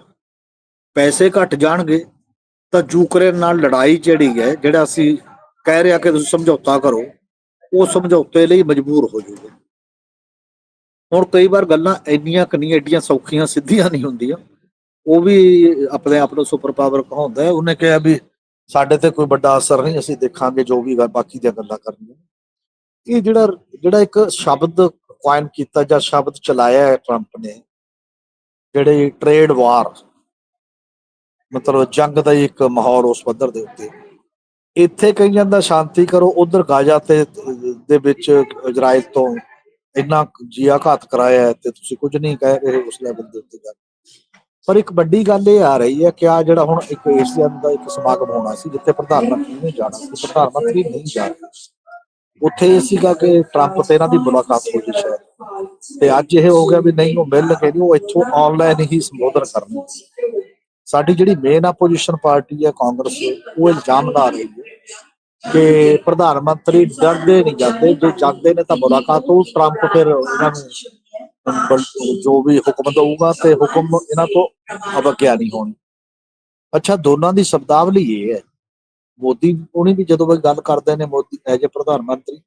ਪੈਸੇ ਘਟ ਜਾਣਗੇ, ਤਾਂ ਯੂਕਰੇਨ ਨਾਲ ਲੜਾਈ ਜਿਹੜੀ ਹੈ, ਜਿਹੜਾ ਅਸੀਂ ਕਹਿ ਰਿਹਾ ਕਿ ਤੁਸੀਂ ਸਮਝੌਤਾ ਕਰੋ, ਉਹ ਸਮਝੌਤੇ ਲਈ ਮਜਬੂਰ ਹੋ ਜਾਊਗਾ ਹੁਣ ਕਈ ਵਾਰ ਗੱਲਾਂ ਇੰਨੀਆਂ ਕਨੀਆਂ ਏਡੀਆਂ ਸੌਖੀਆਂ, ਸਿੱਧੀਆਂ ਨਹੀਂ ਹੁੰਦੀਆਂ। ਉਹ ਵੀ ਆਪਣੇ ਆਪ ਨੂੰ ਸੁਪਰ ਪਾਵਰ ਕਹਾਉਂਦਾ ਹੈ। ਉਹਨੇ ਕਿਹਾ ਵੀ ਸਾਡੇ ਤੇ ਕੋਈ ਵੱਡਾ ਅਸਰ ਨਹੀਂ, ਅਸੀਂ ਦੇਖਾਂਗੇ ਜੋ ਵੀ ਬਾਕੀ ਦੀਆਂ ਗੱਲਾਂ ਕਰਨੀਆਂ ਇਹ ਜਿਹੜਾ ਜਿਹੜਾ ਇੱਕ ਸ਼ਬਦ ਕੁਆਇਨ ਕੀਤਾ ਜਾਂ ਸ਼ਬਦ ਚਲਾਇਆ ਹੈ ਟਰੰਪ ਨੇ ਜਿਹੜੇ ਟ੍ਰੇਡ ਵਾਰ ਮਤਲਬ ਜੰਗ ਦਾ ਹੀ ਇੱਕ ਮਾਹੌਲ ਉਸ ਪੱਧਰ ਦੇ ਉੱਤੇ। ਇੱਥੇ ਕਹੀ ਜਾਂਦਾ ਸ਼ਾਂਤੀ ਕਰੋ, ਉਧਰ ਗਾਜ਼ਾ ਤੇ, ਦੇ ਵਿੱਚ ਇਜ਼ਰਾਈਲ ਤੋਂ ਇੰਨਾ ਜੀਆ ਘਾਤ ਕਰਾਇਆ ਤੇ ਤੁਸੀਂ ਕੁਝ ਨਹੀਂ ਕਹਿ ਰਹੇ ਉਸ ਲੈਵਲ ਦੇ ਉੱਤੇ ਜਾ ਪਰ ਇੱਕ ਵੱਡੀ ਗੱਲ ਇਹ ਆ ਰਹੀ ਹੈ ਕਿ ਆ ਜਿਹੜਾ ਹੁਣ ਇੱਕ ਏਸ਼ੀਆ ਦਾ ਇੱਕ ਸਮਾਗਮ ਹੋਣਾ ਸੀ, ਜਿੱਥੇ ਪ੍ਰਧਾਨ ਮੰਤਰੀ ਨੇ ਜਾਣਾ ਸੀ, ਪ੍ਰਧਾਨ ਮੰਤਰੀ ਨਹੀਂ ਜਾ ਰਿਹਾ। ਉੱਥੇ ਇਹ ਸੀਗਾ ਕਿ ਟਰੰਪ ਤੇ ਇਹਨਾਂ ਦੀ ਮੁਲਾਕਾਤ ਹੋ ਗਈ ਸ਼ਾਇਦ। ਤੇ ਅੱਜ ਇਹ ਹੋ ਗਿਆ ਵੀ ਨਹੀਂ, ਉਹ ਮਿਲ ਕੇ ਨਹੀਂ, ਉਹ ਇੱਥੋਂ ਆਨਲਾਈਨ ਹੀ ਸੰਬੋਧਨ ਕਰਨ। ਸਾਡੀ ਜਿਹੜੀ ਮੇਨ ਆਪੋਜੀਸ਼ਨ ਪਾਰਟੀ ਹੈ ਕਾਂਗਰਸ, ਉਹ ਇਲਜ਼ਾਮ ਲਾ ਰਹੀ ਹੈ ਕਿ ਪ੍ਰਧਾਨ ਮੰਤਰੀ ਡਰਦੇ ਨਹੀਂ ਜਾਂਦੇ। ਜੇ ਜਾਂਦੇ ਨੇ ਤਾਂ ਮੁਲਾਕਾਤ ਉਹ ਟਰੰਪ ਫਿਰ ਇਹਨਾਂ ਨੂੰ ਜੋ ਵੀ ਹੁਕਮ ਦਊਗਾ ਤੇ ਹੁਕਮ ਇਹਨਾਂ ਤੋਂ ਅਵਗਿਆ ਨਹੀਂ ਹੋਣੀ। ਅੱਛਾ, ਦੋਨਾਂ ਦੀ ਸ਼ਬਦਾਵਲੀ ਇਹ ਹੈ ਮੋਦੀ ਉਹਨੇ ਵੀ ਜਦੋਂ ਗੱਲ ਕਰਦੇ ਨੇ ਮੋਦੀ ਐਜ ਪ੍ਰਧਾਨ ਮੰਤਰੀ,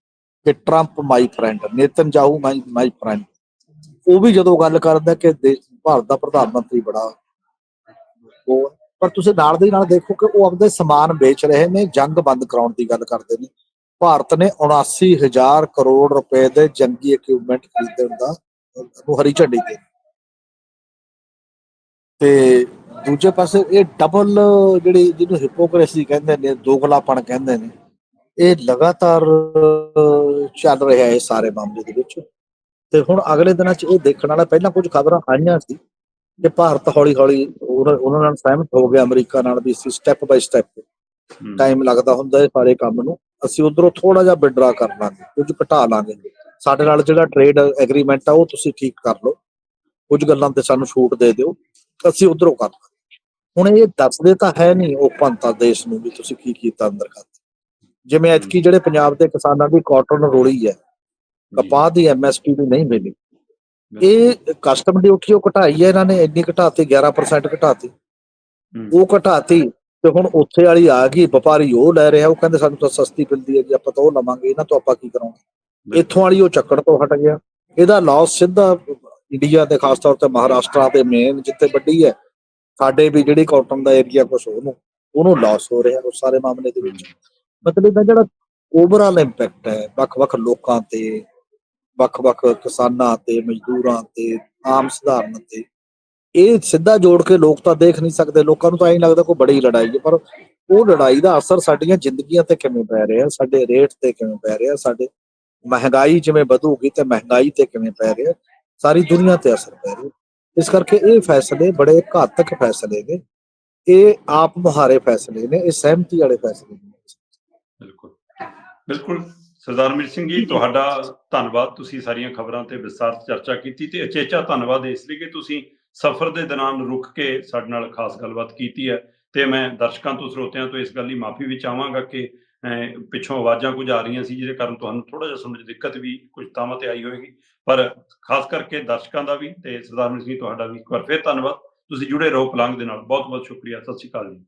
ਕਿ Trump my friend Netanyahu my my friend ਉਹ ਵੀ ਜਦੋਂ ਗੱਲ ਕਰਦਾ ਕਿ ਭਾਰਤ ਦਾ ਪ੍ਰਧਾਨ ਮੰਤਰੀ ਬੜਾ ਉਹ ਪਰ ਤੁਸੀਂ ਨਾਲ ਦੇ ਨਾਲ ਦੇਖੋ ਕਿ ਉਹ ਆਪਦੇ ਸਮਾਨ ਵੇਚ ਰਹੇ ਨੇ, ਜੰਗ ਬੰਦ ਕਰਾਉਣ ਦੀ ਗੱਲ ਕਰਦੇ ਨੇ। ਭਾਰਤ ਨੇ 79000 ਕਰੋੜ ਰੁਪਏ ਦੇ ਜੰਗੀ ਇਕਵਿਪਮੈਂਟ ਖਰੀਦਣ ਦਾ ਉਹ ਹਰੀ ਝੰਡੀ ਦੇ ਤੇ ਦੂਜੇ ਪਾਸੇ ਇਹ ਡਬਲ ਜਿਹੜੀ ਜਿਹਨੂੰ ਹਿਪੋਕ੍ਰੇਸੀ ਕਹਿੰਦੇ ਨੇ ਦੋਗਲਾਪਣ ਕਹਿੰਦੇ ਨੇ ਇਹ ਲਗਾਤਾਰ ਚੱਲ ਰਿਹਾ ਹੈ ਸਾਰੇ ਮਾਮਲੇ ਦੇ ਵਿੱਚ। ਤੇ ਹੁਣ ਅਗਲੇ ਦਿਨਾਂ 'ਚ ਇਹ ਦੇਖਣ ਵਾਲਾ ਪਹਿਲਾਂ ਕੁਝ ਖਬਰਾਂ ਆਈਆਂ ਸੀ ਕਿ ਭਾਰਤ ਹੌਲੀ ਹੌਲੀ ਉਹਨਾਂ ਨਾਲ ਸਹਿਮਤ ਹੋ ਗਿਆ ਅਮਰੀਕਾ ਨਾਲ ਵੀ ਅਸੀਂ ਸਟੈਪ ਬਾਈ ਸਟੈਪ ਟਾਈਮ ਲੱਗਦਾ ਹੁੰਦਾ ਹੈ ਸਾਰੇ ਕੰਮ ਨੂੰ। ਅਸੀਂ ਉਧਰੋਂ ਥੋੜਾ ਜਿਹਾ ਵਿਡਰਾ ਕਰ ਲਾਂਗੇ ਕੁਝ ਘਟਾ ਲਾਂਗੇ। ਸਾਡੇ ਨਾਲ ਜਿਹੜਾ ਟ੍ਰੇਡ ਐਗਰੀਮੈਂਟ ਆ ਉਹ ਤੁਸੀਂ ਠੀਕ ਕਰ ਲਓ। ਕੁਝ ਗੱਲਾਂ ਤੇ ਸਾਨੂੰ ਛੂਟ ਦੇ ਦਿਓ। ਅਸੀਂ ਉਧਰੋਂ ਕਰ ਲਾਂਗੇ। ਹੁਣ ਇਹ ਦੱਸਦੇ ਤਾਂ ਹੈ ਨਹੀਂ ਓਪਨ ਤਾਂ ਦੇਸ਼ ਨੂੰ ਵੀ ਤੁਸੀਂ ਕੀ ਕੀਤਾ ਅੰਦਰ ਕਰ ਜਿਵੇਂ ਐਤਕੀ ਜਿਹੜੇ ਪੰਜਾਬ ਦੇ ਕਿਸਾਨਾਂ ਦੀ ਕਾਟਨ ਰੋਲੀ ਹੈ ਕਪਾਹ ਦੀ ਐਮਐਸਪੀ ਵੀ ਨਹੀਂ ਮਿਲੀ। ਇਹ ਕਸਟਮ ਡਿਊਟੀ ਉਹ ਘਟਾਈ ਹੈ ਇਹਨਾਂ ਨੇ ਇੰਨੀ ਘਟਾਤੀ 11% ਘਟਾਤੀ। ਉਹ ਘਟਾਤੀ ਤੇ ਹੁਣ ਉੱਥੇ ਵਾਲੀ ਆ ਗਈ ਵਪਾਰੀ ਉਹ ਲੈ ਰਿਹਾ ਉਹ ਕਹਿੰਦੇ ਸਾਨੂੰ ਤਾਂ ਸਸਤੀ ਮਿਲਦੀ ਹੈ ਜੀ ਆਪਾਂ ਤਾਂ ਉਹ ਲਵਾਂਗੇ ਇਹਨਾਂ ਤੋਂ ਆਪਾਂ ਕੀ ਕਰਾਂਗੇ? ਇੱਥੋਂ ਵਾਲੀ ਉਹ ਚੱਕਣ ਤੋਂ ਹਟ ਗਿਆ। ਇਹਦਾ ਲਾਸ ਸਿੱਧਾ ਇੰਡੀਆ ਦੇ ਖਾਸ ਤੌਰ ਤੇ ਮਹਾਰਾਸ਼ਟਰ ਦੇ ਮੇਨ ਜਿੱਥੇ ਵੱਡੀ ਹੈ ਸਾਡੇ ਵੀ ਜਿਹੜੀ ਕਾਟਨ ਦਾ ਏਰੀਆ ਕੁਛ ਉਹਨੂੰ ਉਹਨੂੰ ਲਾਸ ਹੋ ਰਿਹਾ ਉਸ ਸਾਰੇ ਮਾਮਲੇ ਦੇ ਵਿੱਚ। ਮਤਲਬ ਇਹਦਾ ਜਿਹੜਾ ਓਵਰਆਲ ਇੰਪੈਕਟ ਹੈ, ਵੱਖ-ਵੱਖ ਲੋਕਾਂ ਤੇ, ਵੱਖ-ਵੱਖ ਕਿਸਾਨਾਂ ਤੇ, ਮਜ਼ਦੂਰਾਂ ਤੇ, ਆਮ ਸਧਾਰਨ ਤੇ, ਇਹ ਸਿੱਧਾ ਜੋੜ ਕੇ ਲੋਕ ਤਾਂ ਦੇਖ ਨਹੀਂ ਸਕਦੇ। ਲੋਕਾਂ ਨੂੰ ਤਾਂ ਐਂ ਲੱਗਦਾ ਕੋਈ ਬੜੀ ਲੜਾਈ ਹੈ, ਪਰ ਉਹ ਲੜਾਈ ਦਾ ਅਸਰ ਸਾਡੀਆਂ ਜ਼ਿੰਦਗੀਆਂ ਤੇ ਕਿਵੇਂ ਪੈ ਰਿਹਾ, ਸਾਡੇ ਰੇਟ ਤੇ ਕਿਵੇਂ ਪੈ ਰਿਹਾ, ਸਾਡੇ ਮਹਿੰਗਾਈ ਜਿਵੇਂ ਵਧੂਗੀ ਤੇ ਮਹਿੰਗਾਈ ਤੇ ਕਿਵੇਂ ਪੈ ਰਿਹਾ, ਸਾਰੀ ਦੁਨੀਆ ਤੇ ਅਸਰ ਪੈ ਰਿਹਾ। ਇਸ ਕਰਕੇ ਇਹ ਫੈਸਲੇ ਬੜੇ ਘਾਤਕ ਫੈਸਲੇ ਨੇ। ਇਹ ਆਪ ਮੁਹਾਰੇ ਫੈਸਲੇ ਨੇ ਇਹ ਸਹਿਮਤੀ ਵਾਲੇ ਫੈਸਲੇ ਨੇ। ਬਿਲਕੁਲ। ਬਿਲਕੁਲ। ਸਰਦਾਰ ਮੀਰ ਸਿੰਘ ਜੀ ਤੁਹਾਡਾ ਧੰਨਵਾਦ। ਤੁਸੀਂ ਸਾਰੀਆਂ ਖਬਰਾਂ ਤੇ ਵਿਸਤਾਰ ਚਰਚਾ ਕੀਤੀ ਤੇ ਅਚੇਚਾ ਧੰਨਵਾਦ ਇਸ ਲਈ ਕਿ ਤੁਸੀਂ ਸਫ਼ਰ ਦੇ ਦੌਰਾਨ ਰੁਕ ਕੇ ਸਾਡੇ ਨਾਲ ਖਾਸ ਗੱਲਬਾਤ ਕੀਤੀ ਹੈ। ਤੇ ਮੈਂ ਦਰਸ਼ਕਾਂ ਤੋਂ ਸਰੋਤਿਆਂ ਤੋਂ ਇਸ ਗੱਲ ਦੀ ਮਾਫੀ ਵੀ ਚਾਹਾਂਗਾ ਕਿ ਪਿੱਛੋਂ ਆਵਾਜ਼ਾਂ ਕੁਝ ਆ ਰਹੀਆਂ ਸੀ ਜਿਹਦੇ ਕਾਰਨ ਤੁਹਾਨੂੰ ਥੋੜਾ ਜਿਹਾ ਸਮਝ ਦਿੱਕਤ ਵੀ ਕੁਝ ਥਾਵਾਂ ਤੇ ਆਈ ਹੋਵੇਗੀ। ਪਰ ਖਾਸ ਕਰਕੇ ਦਰਸ਼ਕਾਂ ਦਾ ਵੀ ਤੇ ਸਰਦਾਰ ਮੀਰ ਸਿੰਘ ਤੁਹਾਡਾ ਵੀ ਇੱਕ ਵਾਰ ਫਿਰ ਧੰਨਵਾਦ। ਤੁਸੀਂ ਜੁੜੇ ਰਹੋ ਪਲੰਗ ਦੇ ਨਾਲ। ਬਹੁਤ ਬਹੁਤ ਸ਼ੁਕਰੀਆ। ਸਤਿ ਸ਼੍ਰੀ ਅਕਾਲ ਜੀ।